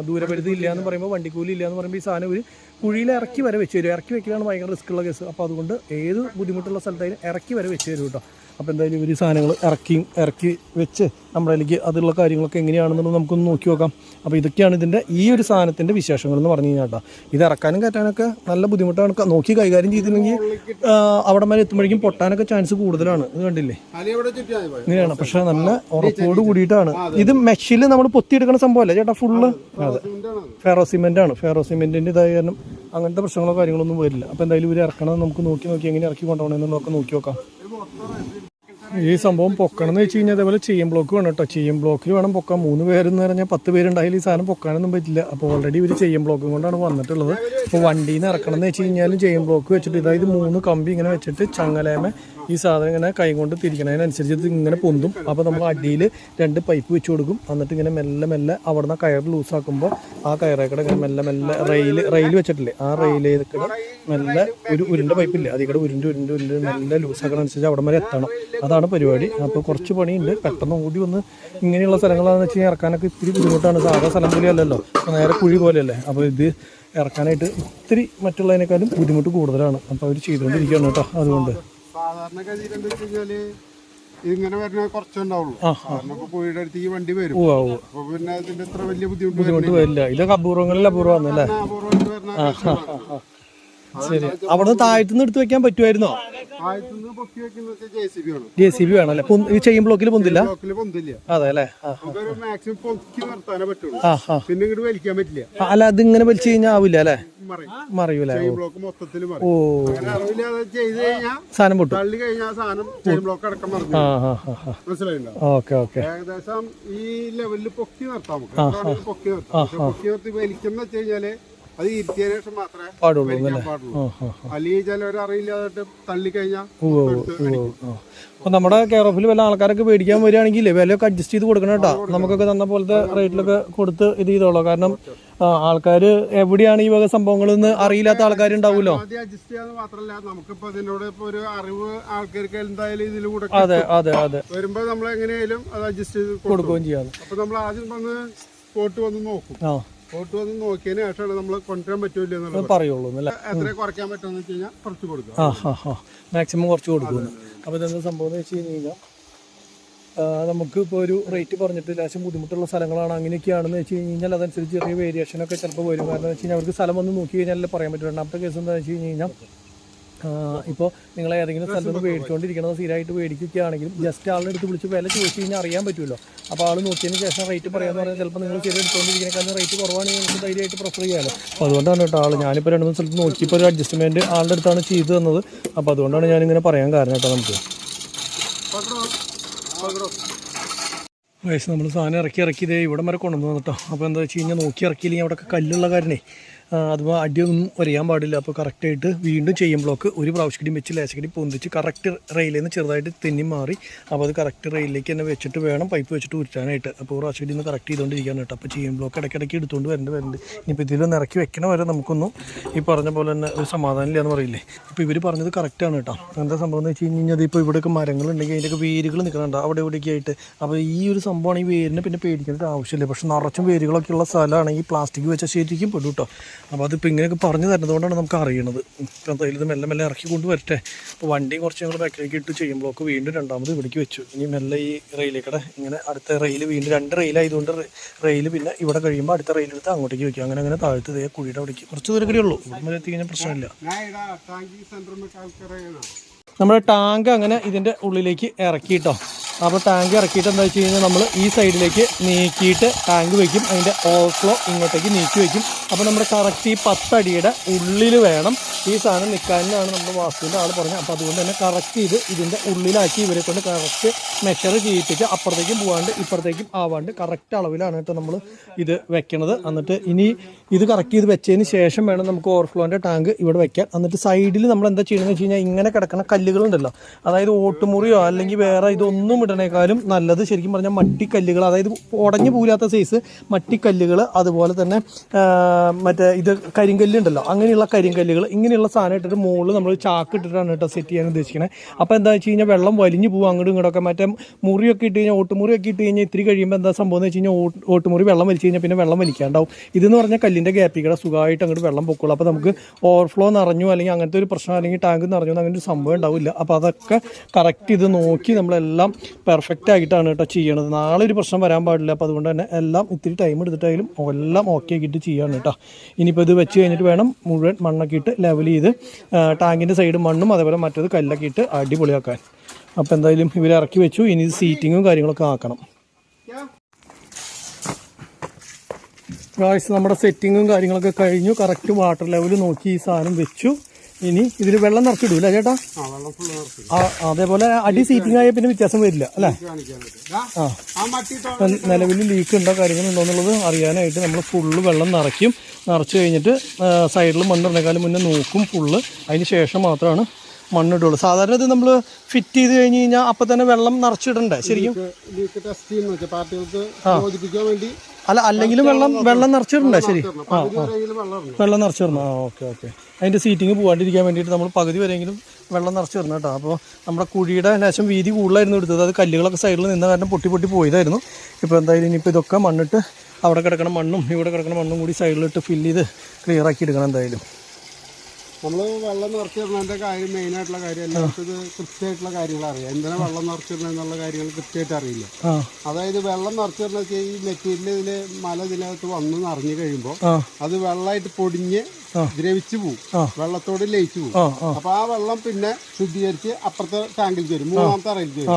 S1: ദൂരപരിധി ഇല്ല. എന്ന് പറയുമ്പോൾ വണ്ടിക്കൂലി ഇല്ല എന്ന് പറയുമ്പോൾ ഈ സാധനം ഒരു കുഴിയിൽ ഇറക്കി വരെ വെച്ച് തരും ഇറക്കി വെക്കലാണ് ഭയങ്കര റിസ്ക് ഉള്ള കേസ്. അപ്പോൾ അതുകൊണ്ട് ഏത് ബുദ്ധിമുട്ടുള്ള സ്ഥലത്തായാലും ഇറക്കി വരെ വെച്ച് തരും കേട്ടോ. അപ്പോൾ എന്തായാലും ഇവർ സാധനങ്ങൾ ഇറക്കിയും ഇറക്കി വെച്ച് നമ്മുടെ അതിലേക്ക് അതിലുള്ള കാര്യങ്ങളൊക്കെ എങ്ങനെയാണെന്നുള്ളത് നമുക്കൊന്ന് നോക്കി നോക്കാം. അപ്പോൾ ഇതൊക്കെയാണ് ഇതിന്റെ ഈ ഒരു സാധനത്തിന്റെ വിശേഷങ്ങൾ എന്ന് പറഞ്ഞു കഴിഞ്ഞാൽ കേട്ടോ. ഇത് ഇറക്കാനും കയറ്റാനൊക്കെ നല്ല ബുദ്ധിമുട്ടാണ്. നോക്കി കൈകാര്യം ചെയ്തില്ലെങ്കിൽ അവിടെ വരെ എത്തുമ്പോഴേക്കും പൊട്ടാനൊക്കെ ചാൻസ് കൂടുതലാണ്. ഇത് കണ്ടില്ലേ? ഇങ്ങനെയാണ്. പക്ഷെ നല്ല ഉറപ്പോട് കൂടിയിട്ടാണ്. ഇത് മെഷിൽ നമ്മൾ പൊത്തിയെടുക്കുന്ന സംഭവമല്ലേ ചേട്ടാ? ഫുള്ള്? അതെ. ഫെറോ സിമെന്റ് ആണ് ഫെറോ സിമെന്റിന്റെ ഇതായ കാരണം അങ്ങനത്തെ പ്രശ്നങ്ങളോ കാര്യങ്ങളൊന്നും വരില്ല. അപ്പൊ എന്തായാലും ഇവർ ഇറക്കണം നമുക്ക് നോക്കി നോക്കി എങ്ങനെ ഇറക്കി കൊണ്ടുപോകണം എന്നുള്ളതൊക്കെ നോക്കി നോക്കാം. ഈ സംഭവം പൊക്കണം എന്ന് വെച്ച് കഴിഞ്ഞാൽ അതേപോലെ ചെയ്യം ബ്ലോക്ക് വേണം കേട്ടോ ചെയ്യം ബ്ലോക്കിൽ വേണം പൊക്കാൻ. മൂന്ന് പേരെന്ന് പറഞ്ഞാൽ പത്ത് പേരുണ്ടായാലും ഈ സാധനം പൊക്കാനൊന്നും പറ്റില്ല. അപ്പോൾ ഓൾറെഡി ഇവർ ചെയ്യം ബ്ലോക്കും കൊണ്ടാണ് വന്നിട്ടുള്ളത്. അപ്പോൾ വണ്ടിയിൽ നിന്ന് ഇറക്കണം എന്ന് വെച്ച് കഴിഞ്ഞാലും ചെയ്യം ബ്ലോക്ക് വെച്ചിട്ട് ഇതായത് മൂന്ന് കമ്പി ഇങ്ങനെ വെച്ചിട്ട് ചങ്ങലേമ ഈ സാധനം ഇങ്ങനെ കൈ കൊണ്ട് തിരിക്കണതിനനുസരിച്ച് ഇത് ഇങ്ങനെ പൊന്തും. അപ്പോൾ നമ്മൾ അടിയിൽ രണ്ട് പൈപ്പ് വെച്ച് കൊടുക്കും. എന്നിട്ട് ഇങ്ങനെ മെല്ലെ മെല്ലെ അവിടെ നിന്ന് കയർ ലൂസാക്കുമ്പോൾ ആ കയറേക്കടെ ഇങ്ങനെ മെല്ലെ മെല്ലെ റെയിൽ റെയിൽ വെച്ചിട്ടില്ലേ? ആ റെയിലേക്കടെ മെല്ലെ ഒരു ഉരുണ്ട പൈപ്പില്ലേ അതിൽ കൂടെ ഉരുണ്ട് ഉരുണ്ട് ഉരുണ്ട് മെല്ലെ ലൂസാക്കണനുസരിച്ച് അവിടെ വരെ എത്തണം. അതാണ് പരിപാടി. അപ്പോൾ കുറച്ച് പണിയുണ്ട്. പെട്ടെന്ന് ഓടി വന്ന് ഇങ്ങനെയുള്ള സ്ഥലങ്ങളാണെന്ന് വെച്ച് കഴിഞ്ഞാൽ ഇറക്കാനൊക്കെ ഇത്തിരി ബുദ്ധിമുട്ടാണ്. സാധാ സ്ഥലം പോലെയല്ലോ അപ്പോൾ നേരെ കുഴി പോലെയല്ലേ? അപ്പോൾ ഇത് ഇറക്കാനായിട്ട് ഇത്തിരി മറ്റുള്ളതിനേക്കാളും ബുദ്ധിമുട്ട് കൂടുതലാണ്. അപ്പോൾ അവർ ചെയ്തുകൊണ്ടിരിക്കുകയാണ് കേട്ടോ അതുകൊണ്ട്.
S2: സാധാരണ ഗതിയിൽ എന്താ വെച്ച് കഴിഞ്ഞാൽ ഇങ്ങനെ വരുന്ന കുറച്ചുണ്ടാവുള്ളൂ കാരണം ഇപ്പൊ പുഴയുടെ അടുത്തേക്ക് വണ്ടി വരും. അപ്പൊ പിന്നെ ഇതിന്റെ ഇത്ര വലിയ ബുദ്ധിമുട്ട്
S1: വരില്ല. ഇതൊക്കെ അപൂർവങ്ങളിൽ അല്ലേ
S2: അപൂർവമായിട്ട് വരുന്ന.
S1: ശരി. അവിടെ നിന്ന് താഴത്തുനിന്ന് എടുത്ത് വെക്കാൻ പറ്റുമായിരുന്നോ?
S2: ജെ സി ബി
S1: വേണം അല്ലെ ഇത് ചെയ്യും ബ്ലോക്കിൽ പൊന്തില്ല? അതെ അല്ലേ?
S2: പിന്നെ ഇങ്ങോട്ട് വലിക്കാൻ പറ്റില്ല.
S1: ആ, അല്ല അതിങ്ങനെ വലിച്ചു കഴിഞ്ഞാൽ ആവില്ല അല്ലേ?
S2: മറിയും
S1: മറിയൂലേ. ഓ. സാധനം പൊട്ടും.
S2: തള്ളി കഴിഞ്ഞാൽ സാധനം ബ്ലോക്ക് അടക്കം
S1: ഓക്കെ ഓക്കെ.
S2: ഏകദേശം ഈ ലെവലിൽ പൊക്കി നിർത്താം പൊക്കി നിർത്താം. പൊക്കി നിർത്തി വലിക്കുന്ന വെച്ച് കഴിഞ്ഞാൽ അത് ഇരുത്തിയതിനു ശേഷം മാത്രമേ
S1: പാടുള്ളൂ അല്ലേ?
S2: പാടുള്ളൂ. അല്ലെങ്കിൽ ചിലവർ അറിയില്ലാതെ തള്ളി കഴിഞ്ഞാൽ
S1: അപ്പൊ നമ്മുടെ കെയർ ഓഫിൽ വല്ല ആൾക്കാരൊക്കെ മേടിക്കാൻ വരികയാണെങ്കിൽ വിലയൊക്കെ അഡ്ജസ്റ്റ് ചെയ്ത് കൊടുക്കണം കേട്ടോ. നമുക്കൊക്കെ തന്ന പോലത്തെ റേറ്റിലൊക്കെ കൊടുത്ത് ഇത് ചെയ്തോളൂ. കാരണം ആൾക്കാർ എവിടെയാണ് ഈ വക സംഭവങ്ങളെന്ന് അറിയില്ലാത്ത ആൾക്കാരുണ്ടാവുമല്ലോ അതെ അതെ അതെ.
S2: വരുമ്പോ നമ്മൾ എങ്ങനെയായാലും അത് അഡ്ജസ്റ്റ് ചെയ്ത് കൊടുക്കും.
S1: കൊടുക്കുകയും ചെയ്യാം.
S2: അപ്പൊ നമ്മൾ ആദ്യം വന്ന് സ്പോട്ട് വന്ന് നോക്കും. സ്പോട്ട് വന്ന് നോക്കിയതിന് ശേഷമാണ് നമ്മൾ കൊണ്ടുവരാൻ പറ്റൂല എന്നുള്ളത്
S1: പറയുള്ളൂ
S2: എത്ര കുറയ്ക്കാൻ പറ്റുമെന്ന് വെച്ച് കഴിഞ്ഞാൽ കുറച്ച് കൊടുക്കും.
S1: ആ ഹാ ഹാ മാക്സിമം കുറച്ച് കൊടുക്കുന്നു. അപ്പോൾ ഇതെന്താ സംഭവം എന്ന് വെച്ച് കഴിഞ്ഞ് കഴിഞ്ഞാൽ നമുക്ക് ഇപ്പോൾ ഒരു റേറ്റ് പറഞ്ഞിട്ട് ലേശം ബുദ്ധിമുട്ടുള്ള സ്ഥലങ്ങളാണ് അങ്ങനെയൊക്കെയാണെന്ന് വെച്ച് കഴിഞ്ഞ് കഴിഞ്ഞാൽ അതനുസരിച്ച് ചെറിയ വേരിയേഷനൊക്കെ ചിലപ്പോൾ വരും. കാരണം എന്ന് വെച്ച് കഴിഞ്ഞാൽ അവർക്ക് സ്ഥലം വന്ന് നോക്കി കഴിഞ്ഞാൽ പറയാൻ പറ്റും. രണ്ടാമത്തെ കേസ് എന്താണെന്ന് വെച്ച് കഴിഞ്ഞ് കഴിഞ്ഞാൽ ഇപ്പോൾ നിങ്ങൾ ഏതെങ്കിലും സ്ഥലത്ത് നിന്ന് മേടിച്ചുകൊണ്ടിരിക്കണത് സ്ഥിരമായിട്ട് മേടിക്കുകയാണെങ്കിലും ജസ്റ്റ് ആളുടെ അടുത്ത് വിളിച്ച് വില ചോദിച്ചു കഴിഞ്ഞാൽ അറിയാൻ പറ്റുമല്ലോ. അപ്പോൾ ആൾ നോക്കിയതിന് ശേഷം റേറ്റ് പറയാന്ന് പറഞ്ഞാൽ ചിലപ്പോൾ നിങ്ങൾ ശരി എടുത്തുകൊണ്ടിരിക്കുന്നതിനേക്കാളും റേറ്റ് കുറവാണെങ്കിൽ നിങ്ങൾക്ക് ധൈര്യമായിട്ട് പ്രിഫർ ചെയ്യാമല്ലോ അപ്പോൾ അതുകൊണ്ടാണ് കേട്ടോ ആൾ ഞാനിപ്പോൾ രണ്ട് മൂന്ന് സ്ഥലത്ത് നോക്കിയപ്പോൾ ഒരു അഡ്ജസ്റ്റ്മെന്റ് ആളുടെ അടുത്താണ് ചെയ്തു തന്നത്. അപ്പോൾ അതുകൊണ്ടാണ് ഞാനിങ്ങനെ പറയാൻ കാരണം കേട്ടോ നമുക്ക്. വയസ്സ് നമ്മൾ സാധനം ഇറക്കി ഇറക്കി ഇതേ ഇവിടെ വരെ കൊണ്ടുവന്നു കേട്ടോ അപ്പോൾ എന്താ വെച്ച് കഴിഞ്ഞാൽ നോക്കി ഇറക്കിയില്ലെങ്കിൽ അവിടെയൊക്കെ കല്ലുള്ള കാരണേ. അതുപോലെ അടിയൊന്നും ഒരയാൻ പാടില്ല. അപ്പോൾ കറക്റ്റായിട്ട് വീണ്ടും ചെയ്യും ബ്ലോക്ക് ഒരു പ്രാവശ്യം വെച്ച് ലേശക്കടി പൊന്തിച്ച് കറക്റ്റ് റെയിലിൽ നിന്ന് ചെറുതായിട്ട് തെന്നി മാറി. അപ്പോൾ അത് കറക്റ്റ് റെയിലിലേക്ക് തന്നെ വെച്ചിട്ട് വേണം പൈപ്പ് വെച്ചിട്ട് ഉരുട്ടാനായിട്ട്. അപ്പോൾ പ്രാവശ്യം ഒന്ന് കറക്റ്റ് ചെയ്തുകൊണ്ടിരിക്കാൻ കേട്ടോ. അപ്പോൾ ചെയ്യും ബ്ലോക്ക് ഇടയ്ക്കിടയ്ക്ക് എടുത്തുകൊണ്ട് വരേണ്ടി വരുന്നുണ്ട് ഇനിയിപ്പോൾ ഇതിലൊന്ന് ഇറക്കി വെക്കണ വരെ നമുക്കൊന്നും ഈ പറഞ്ഞ പോലെ തന്നെ ഒരു സമാധാനം ഇല്ല എന്ന് പറയില്ലേ? ഇപ്പോൾ ഇവർ പറഞ്ഞത് കറക്റ്റാണ് കേട്ടോ. എന്താ സംഭവം എന്ന് വെച്ച് കഴിഞ്ഞാൽ ഇപ്പോൾ ഇവിടെയൊക്കെ മരങ്ങളുണ്ടെങ്കിൽ അതിന്റെയൊക്കെ വേരുകൾ നിൽക്കുന്നുണ്ട് അവിടെ ഇവിടെയൊക്കെ ആയിട്ട്. അപ്പോൾ ഈ ഒരു സംഭവമാണ് ഈ വേരിനെ പിന്നെ പേടിക്കേണ്ട ആവശ്യമില്ല. പക്ഷെ നിറച്ചും വേരുകളൊക്കെ ഉള്ള സ്ഥലമാണ് ഈ പ്ലാസ്റ്റിക് വെച്ച ശരിക്കും പെടും കേട്ടോ. അപ്പോൾ അതിപ്പോൾ ഇങ്ങനെയൊക്കെ പറഞ്ഞു തരുന്നതുകൊണ്ടാണ് നമുക്ക് അറിയണത്. ഇപ്പം എന്തായാലും ഇത് മെല്ലെ മെല്ലെ ഇറക്കി കൊണ്ട് വരട്ടെ. അപ്പോൾ വണ്ടി കുറച്ച് ഞങ്ങൾ ബാക്കിലേക്ക് ഇട്ട് ചെയ്യുമ്പോഴൊക്കെ വീണ്ടും രണ്ടാമത് ഇവിടേക്ക് വെച്ചു. ഇനി മെല്ലെ ഈ റെയിലേക്കടെ ഇങ്ങനെ അടുത്ത റെയിൽ വീണ്ടും രണ്ട് റെയിലായതുകൊണ്ട് റെയിൽ പിന്നെ ഇവിടെ കഴിയുമ്പോൾ അടുത്ത റെയിലെടുത്ത് അങ്ങോട്ടേക്ക് വെക്കും. അങ്ങനെ അങ്ങനെ താഴ്ത്ത് ഇതേ കുഴിയുടെ അവിടേക്ക്. കുറച്ച് ദൂരം കൂടി ഉള്ളൂ. ഇവിടെ വരെ എത്തിക്കഴിഞ്ഞാൽ പ്രശ്നമില്ല. നമ്മുടെ ടാങ്ക് അങ്ങനെ ഇതിന്റെ ഉള്ളിലേക്ക് ഇറക്കിയിട്ടോ അപ്പോൾ ടാങ്ക് ഇറക്കിയിട്ട് എന്താ വെച്ച് കഴിഞ്ഞാൽ നമ്മൾ ഈ സൈഡിലേക്ക് നീക്കിയിട്ട് ടാങ്ക് വയ്ക്കും അതിന്റെ ഓവർഫ്ലോ ഇങ്ങോട്ടേക്ക് നീക്കി വയ്ക്കും അപ്പോൾ നമ്മുടെ കറക്റ്റ് ഈ പത്തടിയുടെ ഉള്ളിൽ വേണം ഈ സാധനം നിൽക്കാനാണ് നമ്മൾ വാസ്തുവിന്റെ ആൾ പറഞ്ഞത്. അപ്പോൾ അതുകൊണ്ട് തന്നെ കറക്റ്റ് ചെയ്ത് ഇതിന്റെ ഉള്ളിലാക്കി ഇവരെ കൊണ്ട് കറക്റ്റ് മെഷർ ചെയ്യിപ്പിച്ച് അപ്പുറത്തേക്കും പോകാണ്ട് ഇപ്പുറത്തേക്കും ആവാണ്ട് കറക്റ്റ് അളവിലാണ് കേട്ടോ നമ്മൾ ഇത് വെക്കണത്. എന്നിട്ട് ഇനി ഇത് കറക്റ്റ് ചെയ്ത് വെച്ചതിന് ശേഷം വേണം നമുക്ക് ഓവർഫ്ലോന്റെ ടാങ്ക് ഇവിടെ വെക്കാൻ. എന്നിട്ട് സൈഡിൽ നമ്മൾ എന്താ ചെയ്യണമെന്ന് വെച്ച് കഴിഞ്ഞാൽ ഇങ്ങനെ കിടക്കുന്ന കല്ലുകളുണ്ടല്ലോ. അതായത് ഓട്ടുമുറിയോ അല്ലെങ്കിൽ വേറെ ഇതൊന്നും ഇടണേക്കാളും നല്ലത് ശരിക്കും പറഞ്ഞാൽ മട്ടിക്കല്ലുകൾ അതായത് ഉടഞ്ഞു പോലാത്ത സൈസ് മട്ടിക്കല്ലുകൾ അതുപോലെ തന്നെ മറ്റേ ഇത് കരിങ്കല്ലുണ്ടല്ലോ അങ്ങനെയുള്ള കരിങ്കല്ലുകൾ ഇങ്ങനെയുള്ള സാധനം ഇട്ടിട്ട് മുകളിൽ നമ്മൾ ചാക്ക് ഇട്ടിട്ടാണ് കേട്ടോ സെറ്റ് ചെയ്യാൻ ഉദ്ദേശിക്കുന്നത് അപ്പോൾ എന്താ വെച്ച് കഴിഞ്ഞാൽ വെള്ളം വലിഞ്ഞു പോകും അങ്ങോട്ടും ഇങ്ങോട്ടൊക്കെ മറ്റേ മുറിയൊക്കെ ഇട്ട് കഴിഞ്ഞാൽ ഓട്ടുമുറിയൊക്കെ ഇട്ട് കഴിഞ്ഞാൽ ഇത്തിരി കഴിയുമ്പോൾ എന്താ സംഭവം എന്ന് വെച്ച് കഴിഞ്ഞാൽ ഓട്ട് ഓട്ടുമുറി വെള്ളം വലിച്ചു കഴിഞ്ഞാൽ പിന്നെ വെള്ളം വലിക്കാണ്ടാവും. ഇതെന്ന് പറഞ്ഞാൽ കല്ലിന്റെ ഗ്യാപ്പിക്കട കൂടെ സുഖമായിട്ട് അങ്ങോട്ട് വെള്ളം പൊക്കുള്ളൂ അപ്പോൾ നമുക്ക് ഓവർഫ്ലോ നിറഞ്ഞു അല്ലെങ്കിൽ അങ്ങനത്തെ ഒരു പ്രശ്നം അല്ലെങ്കിൽ ടാങ്ക് നിറഞ്ഞു അങ്ങനെ ഒരു സംഭവം ഉണ്ടാവില്ല. അപ്പോൾ അതൊക്കെ കറക്റ്റ് ഇത് നോക്കി നമ്മളെല്ലാം പെർഫെക്റ്റ് ആയിട്ടാണ് കേട്ടോ ചെയ്യണത്. നാളെ ഒരു പ്രശ്നം വരാൻ പാടില്ല. അപ്പോൾ അതുകൊണ്ട് തന്നെ എല്ലാം ഇത്തിരി ടൈം എടുത്തിട്ടായാലും എല്ലാം ഓക്കെ ആക്കിയിട്ട് ചെയ്യാണ് കേട്ടോ ഇനിയിപ്പോൾ ഇത് വെച്ച് കഴിഞ്ഞിട്ട് വേണം മുഴുവൻ മണ്ണൊക്കെ ഇട്ട് ലെവൽ ചെയ്ത് ടാങ്കിന്റെ സൈഡ് മണ്ണും അതേപോലെ മറ്റേത് കല്ലൊക്കെ ഇട്ട് അടിപൊളിയാക്കാൻ. അപ്പോൾ എന്തായാലും ഇവർ ഇറക്കി വെച്ചു. ഇനി സീറ്റിങ്ങും കാര്യങ്ങളൊക്കെ ആക്കണം. നമ്മുടെ സെറ്റിങ്ങും കാര്യങ്ങളൊക്കെ കഴിഞ്ഞു. കറക്റ്റ് വാട്ടർ ലെവൽ നോക്കി ഈ സാധനം വെച്ചു. ഇനി ഇതിൽ വെള്ളം നിറച്ചിടൂല ചേട്ടാ? അതേപോലെ അടി സീറ്റിംഗ് ആയ പിന്നെ വ്യത്യാസം വരില്ല അല്ലേ? നിലവിൽ ലീക്ക് ഉണ്ടോ കാര്യങ്ങളുണ്ടോ എന്നുള്ളത് അറിയാനായിട്ട് നമ്മൾ ഫുള്ള് വെള്ളം നിറയ്ക്കും. നിറച്ച് കഴിഞ്ഞിട്ട് സൈഡിൽ മണ്ണിറങ്ങാലും മുന്നേ നോക്കും ഫുള്ള് അതിന് ശേഷം മാത്രമാണ് മണ്ണിടുള്ളൂ. സാധാരണ ഇത് നമ്മൾ ഫിറ്റ് ചെയ്ത് കഴിഞ്ഞ് കഴിഞ്ഞാൽ അപ്പം തന്നെ വെള്ളം നിറച്ചിടണ്ടേ ശരിക്കും? അല്ല അല്ലെങ്കിലും വെള്ളം വെള്ളം നിറച്ചിടണ്ടേ ശരി?
S2: ആ. വെള്ളം
S1: നിറച്ചിടണം. ആ ഓക്കെ ഓക്കെ. അതിന്റെ സീറ്റിംഗ് പോകാണ്ടിരിക്കാൻ വേണ്ടിയിട്ട് നമ്മൾ പകുതി വരെയെങ്കിലും വെള്ളം നിറച്ച് തരണം കേട്ടോ. അപ്പോൾ നമ്മുടെ കുഴിയുടെ ലേശം വീതി കൂടുതലായിരുന്നു എടുത്തത്. അത് കല്ലുകളൊക്കെ സൈഡിൽ നിന്ന കാരണം പൊട്ടി പൊട്ടി പോയതായിരുന്നു. ഇപ്പോൾ എന്തായാലും ഇനിയിപ്പോൾ ഇതൊക്കെ മണ്ണിട്ട് അവിടെ കിടക്കണ മണ്ണും ഇവിടെ കിടക്കണ മണ്ണും കൂടി സൈഡിലിട്ട് ഫില്ല് ചെയ്ത് ക്ലിയർ ആക്കി എടുക്കണം എന്തായാലും.
S2: നമ്മൾ വെള്ളം നിറച്ചിടുന്നതിന്റെ കാര്യം മെയിൻ ആയിട്ടുള്ള കാര്യം എല്ലാവർക്കും ഇത് കൃത്യമായിട്ടുള്ള കാര്യങ്ങൾ അറിയാം. എന്തിനാ വെള്ളം നിറച്ചിടണം എന്നുള്ള കാര്യങ്ങൾ കൃത്യമായിട്ട് അറിയില്ല. അതായത് വെള്ളം നിറച്ചിടണം വെച്ചാൽ ഈ മെറ്റീരിയൽ ഇതിൽ മല ഇതിനകത്ത് വന്ന് നിറഞ്ഞു കഴിയുമ്പോൾ അത് വെള്ളമായിട്ട് പൊടിഞ്ഞ്. ദ്രവിച്ചു
S1: പോവും.
S2: വെള്ളത്തോട് ലയിച്ചു
S1: പോവും.
S2: അപ്പൊ ആ വെള്ളം പിന്നെ ശുദ്ധീകരിച്ച് അപ്പുറത്തെ ടാങ്കിൽ ചേരും മൂന്നാമത്തെ അറയിൽ
S1: ചേരും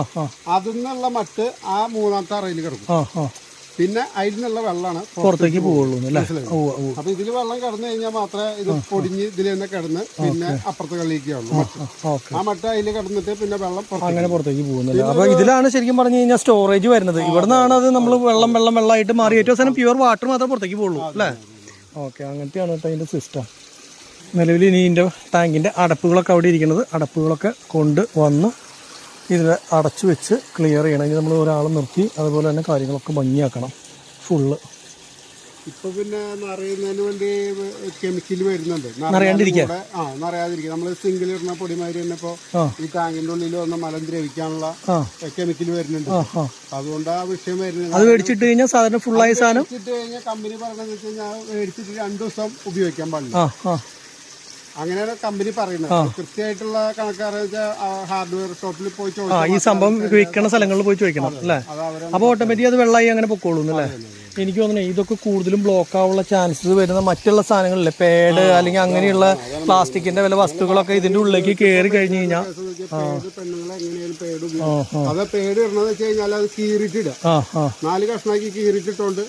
S2: അതിൽ നിന്നുള്ള മട്ട് ആ മൂന്നാമത്തെ അറയിൽ കിടക്കും. പിന്നെ അതിൽ നിന്നുള്ള വെള്ളമാണ്
S1: പുറത്തേക്ക് പോവുള്ളൂ ഓ
S2: അപ്പൊ ഇതിൽ വെള്ളം കടന്നു കഴിഞ്ഞാൽ മാത്രമേ ഇത് പൊടിഞ്ഞ് ഇതിൽ തന്നെ കിടന്ന് പിന്നെ അപ്പുറത്തെ കളിലേക്ക് ഉള്ളൂ ആ മട്ട അതിൽ കിടന്നിട്ട് പിന്നെ വെള്ളം
S1: അങ്ങനെ പുറത്തേക്ക് പോകുന്നില്ല? അപ്പൊ ഇതിലാണ് ശരിക്കും പറഞ്ഞു കഴിഞ്ഞാൽ സ്റ്റോറേജ് വരുന്നത്. ഇവിടെ നിന്നാണ് അത് നമ്മൾ വെള്ളം വെള്ളം വെള്ളമായിട്ട് മാറി. ഏറ്റവും അവസാനം പ്യുവർ വാട്ടർ മാത്രമേ പുറത്തേക്ക് പോകുള്ളൂ അല്ലേ? ഓക്കെ അങ്ങനത്തെയാണ് കേട്ടോ അതിന്റെ സിസ്റ്റം നിലവിൽ ഇനി ഇതിന്റെ ടാങ്കിന്റെ അടപ്പുകളൊക്കെ അവിടെ ഇരിക്കുന്നത്. അടപ്പുകളൊക്കെ കൊണ്ട് വന്ന്. ഇതിൽ അടച്ചു വെച്ച് ക്ലിയർ ചെയ്യണം. ഇനി നമ്മൾ ഒരാൾ നിർത്തി അതുപോലെ തന്നെ കാര്യങ്ങളൊക്കെ ഭംഗിയാക്കണം. ഫുള്ള്
S2: ഇപ്പൊ പിന്നെ നിറയുന്നതിന് വേണ്ടി കെമിക്കൽ വരുന്നുണ്ട്.
S1: നിറയാണ്ടിരിക്കാൻ?
S2: ആ നമ്മൾ സിംഗിൾ ഇടുന്ന പൊടിമാതിരി തന്നെ ഇപ്പോ ഈ ടാങ്കിന്റെ ഉള്ളിൽ വന്ന മലം ദ്രവിക്കാനുള്ള കെമിക്കൽ വരുന്നുണ്ട്.
S1: ആ ആ.
S2: അതുകൊണ്ട് ആ വിഷയം വരുന്നത്.
S1: അത് മേടിച്ചിട്ട് കഴിഞ്ഞാൽ ഫുള്ളായ സാധനം.
S2: മേടിച്ചിട്ട് കഴിഞ്ഞാൽ കമ്പനി പറയണത് വെച്ച് കഴിഞ്ഞാൽ മേടിച്ചിട്ട് രണ്ടു ദിവസം ഉപയോഗിക്കാൻ പാടില്ല. അങ്ങനെയാണ് കമ്പനി പറയുന്നത്. കൃത്യമായിട്ടുള്ള വെച്ചാൽ ഹാർഡ്വെയർ ഷോപ്പിൽ പോയി
S1: ആ ഈ സംഭവം വിൽക്കണ സ്ഥലങ്ങളിൽ പോയി ചോദിക്കണം അല്ലേ?
S2: അപ്പൊ
S1: അപ്പോൾ ഓട്ടോമാറ്റിക് അത് വെള്ളമായി അങ്ങനെ പൊക്കോളൂ അല്ലേ? എനിക്ക് തോന്നുന്നു ഇതൊക്കെ കൂടുതലും ബ്ലോക്ക് ആവാനുള്ള ചാൻസസ് വരുന്ന മറ്റുള്ള സാധനങ്ങളില്ലേ? പേഡ് അല്ലെങ്കിൽ അങ്ങനെയുള്ള പ്ലാസ്റ്റിക്കിന്റെ വല്ല വസ്തുക്കളൊക്കെ ഇതിന്റെ ഉള്ളിലേക്ക് കയറി കഴിഞ്ഞു കഴിഞ്ഞാൽ
S2: അത് പേട് ഇടണമെന്ന് വെച്ച് കഴിഞ്ഞാൽ അത് കീറിട്ടിടുക
S1: ആ ആ.
S2: നാല് കഷ്ണാക്കി കീറിട്ടിട്ടോണ്ട്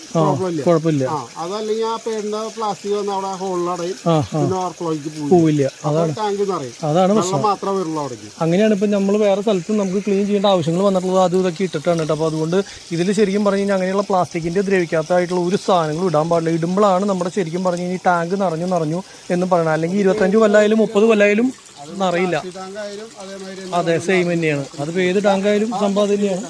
S1: കുഴപ്പമില്ല.
S2: അതല്ലെങ്കിൽ ആ പേടിന്റെ പ്ലാസ്റ്റിക് വന്ന് അവിടെ ഹോളിലടയും പിന്നെ ഓവർഫ്ലോയ്ക്ക്
S1: പോവില്ല. അതാണ്.
S2: ടാങ്ക് നിറയും
S1: അതാണ് പ്രശ്നം.
S2: വെള്ളം മാത്രമേ വരുള്ളൂ അവിടേക്ക്.
S1: അങ്ങനെയാണ് ഇപ്പൊ നമ്മൾ വേറെ സ്ഥലത്ത് നമുക്ക് ക്ലീൻ ചെയ്യേണ്ട ആവശ്യങ്ങൾ വന്നിട്ടുള്ളത്. അതും ഇതൊക്കെ ഇട്ടിട്ടാണ് കേട്ടോ. അപ്പൊ അതുകൊണ്ട് ഇതിൽ ശരിക്കും പറഞ്ഞു കഴിഞ്ഞാൽ അങ്ങനെയുള്ള പ്ലാസ്റ്റിക്കിന്റെ ദ്രവിക്കാത്തതായിട്ടുള്ള ഒരു സാധനങ്ങളും ഇടാൻ പാടില്ല. ഇടുമ്പോഴാണ് നമ്മുടെ ശരിക്കും പറഞ്ഞു കഴിഞ്ഞാൽ ടാങ്ക് നിറഞ്ഞു നിറഞ്ഞു എന്ന് പറയണം അല്ലെങ്കിൽ ഇരുപത്തഞ്ച് കൊല്ലായാലും മുപ്പത് കൊല്ലായാലും നിറയില്ല അതെ സെയിം തന്നെയാണ്. അതിപ്പോൾ ഏത് ടാങ്കായാലും സംഭവം തന്നെയാണ്.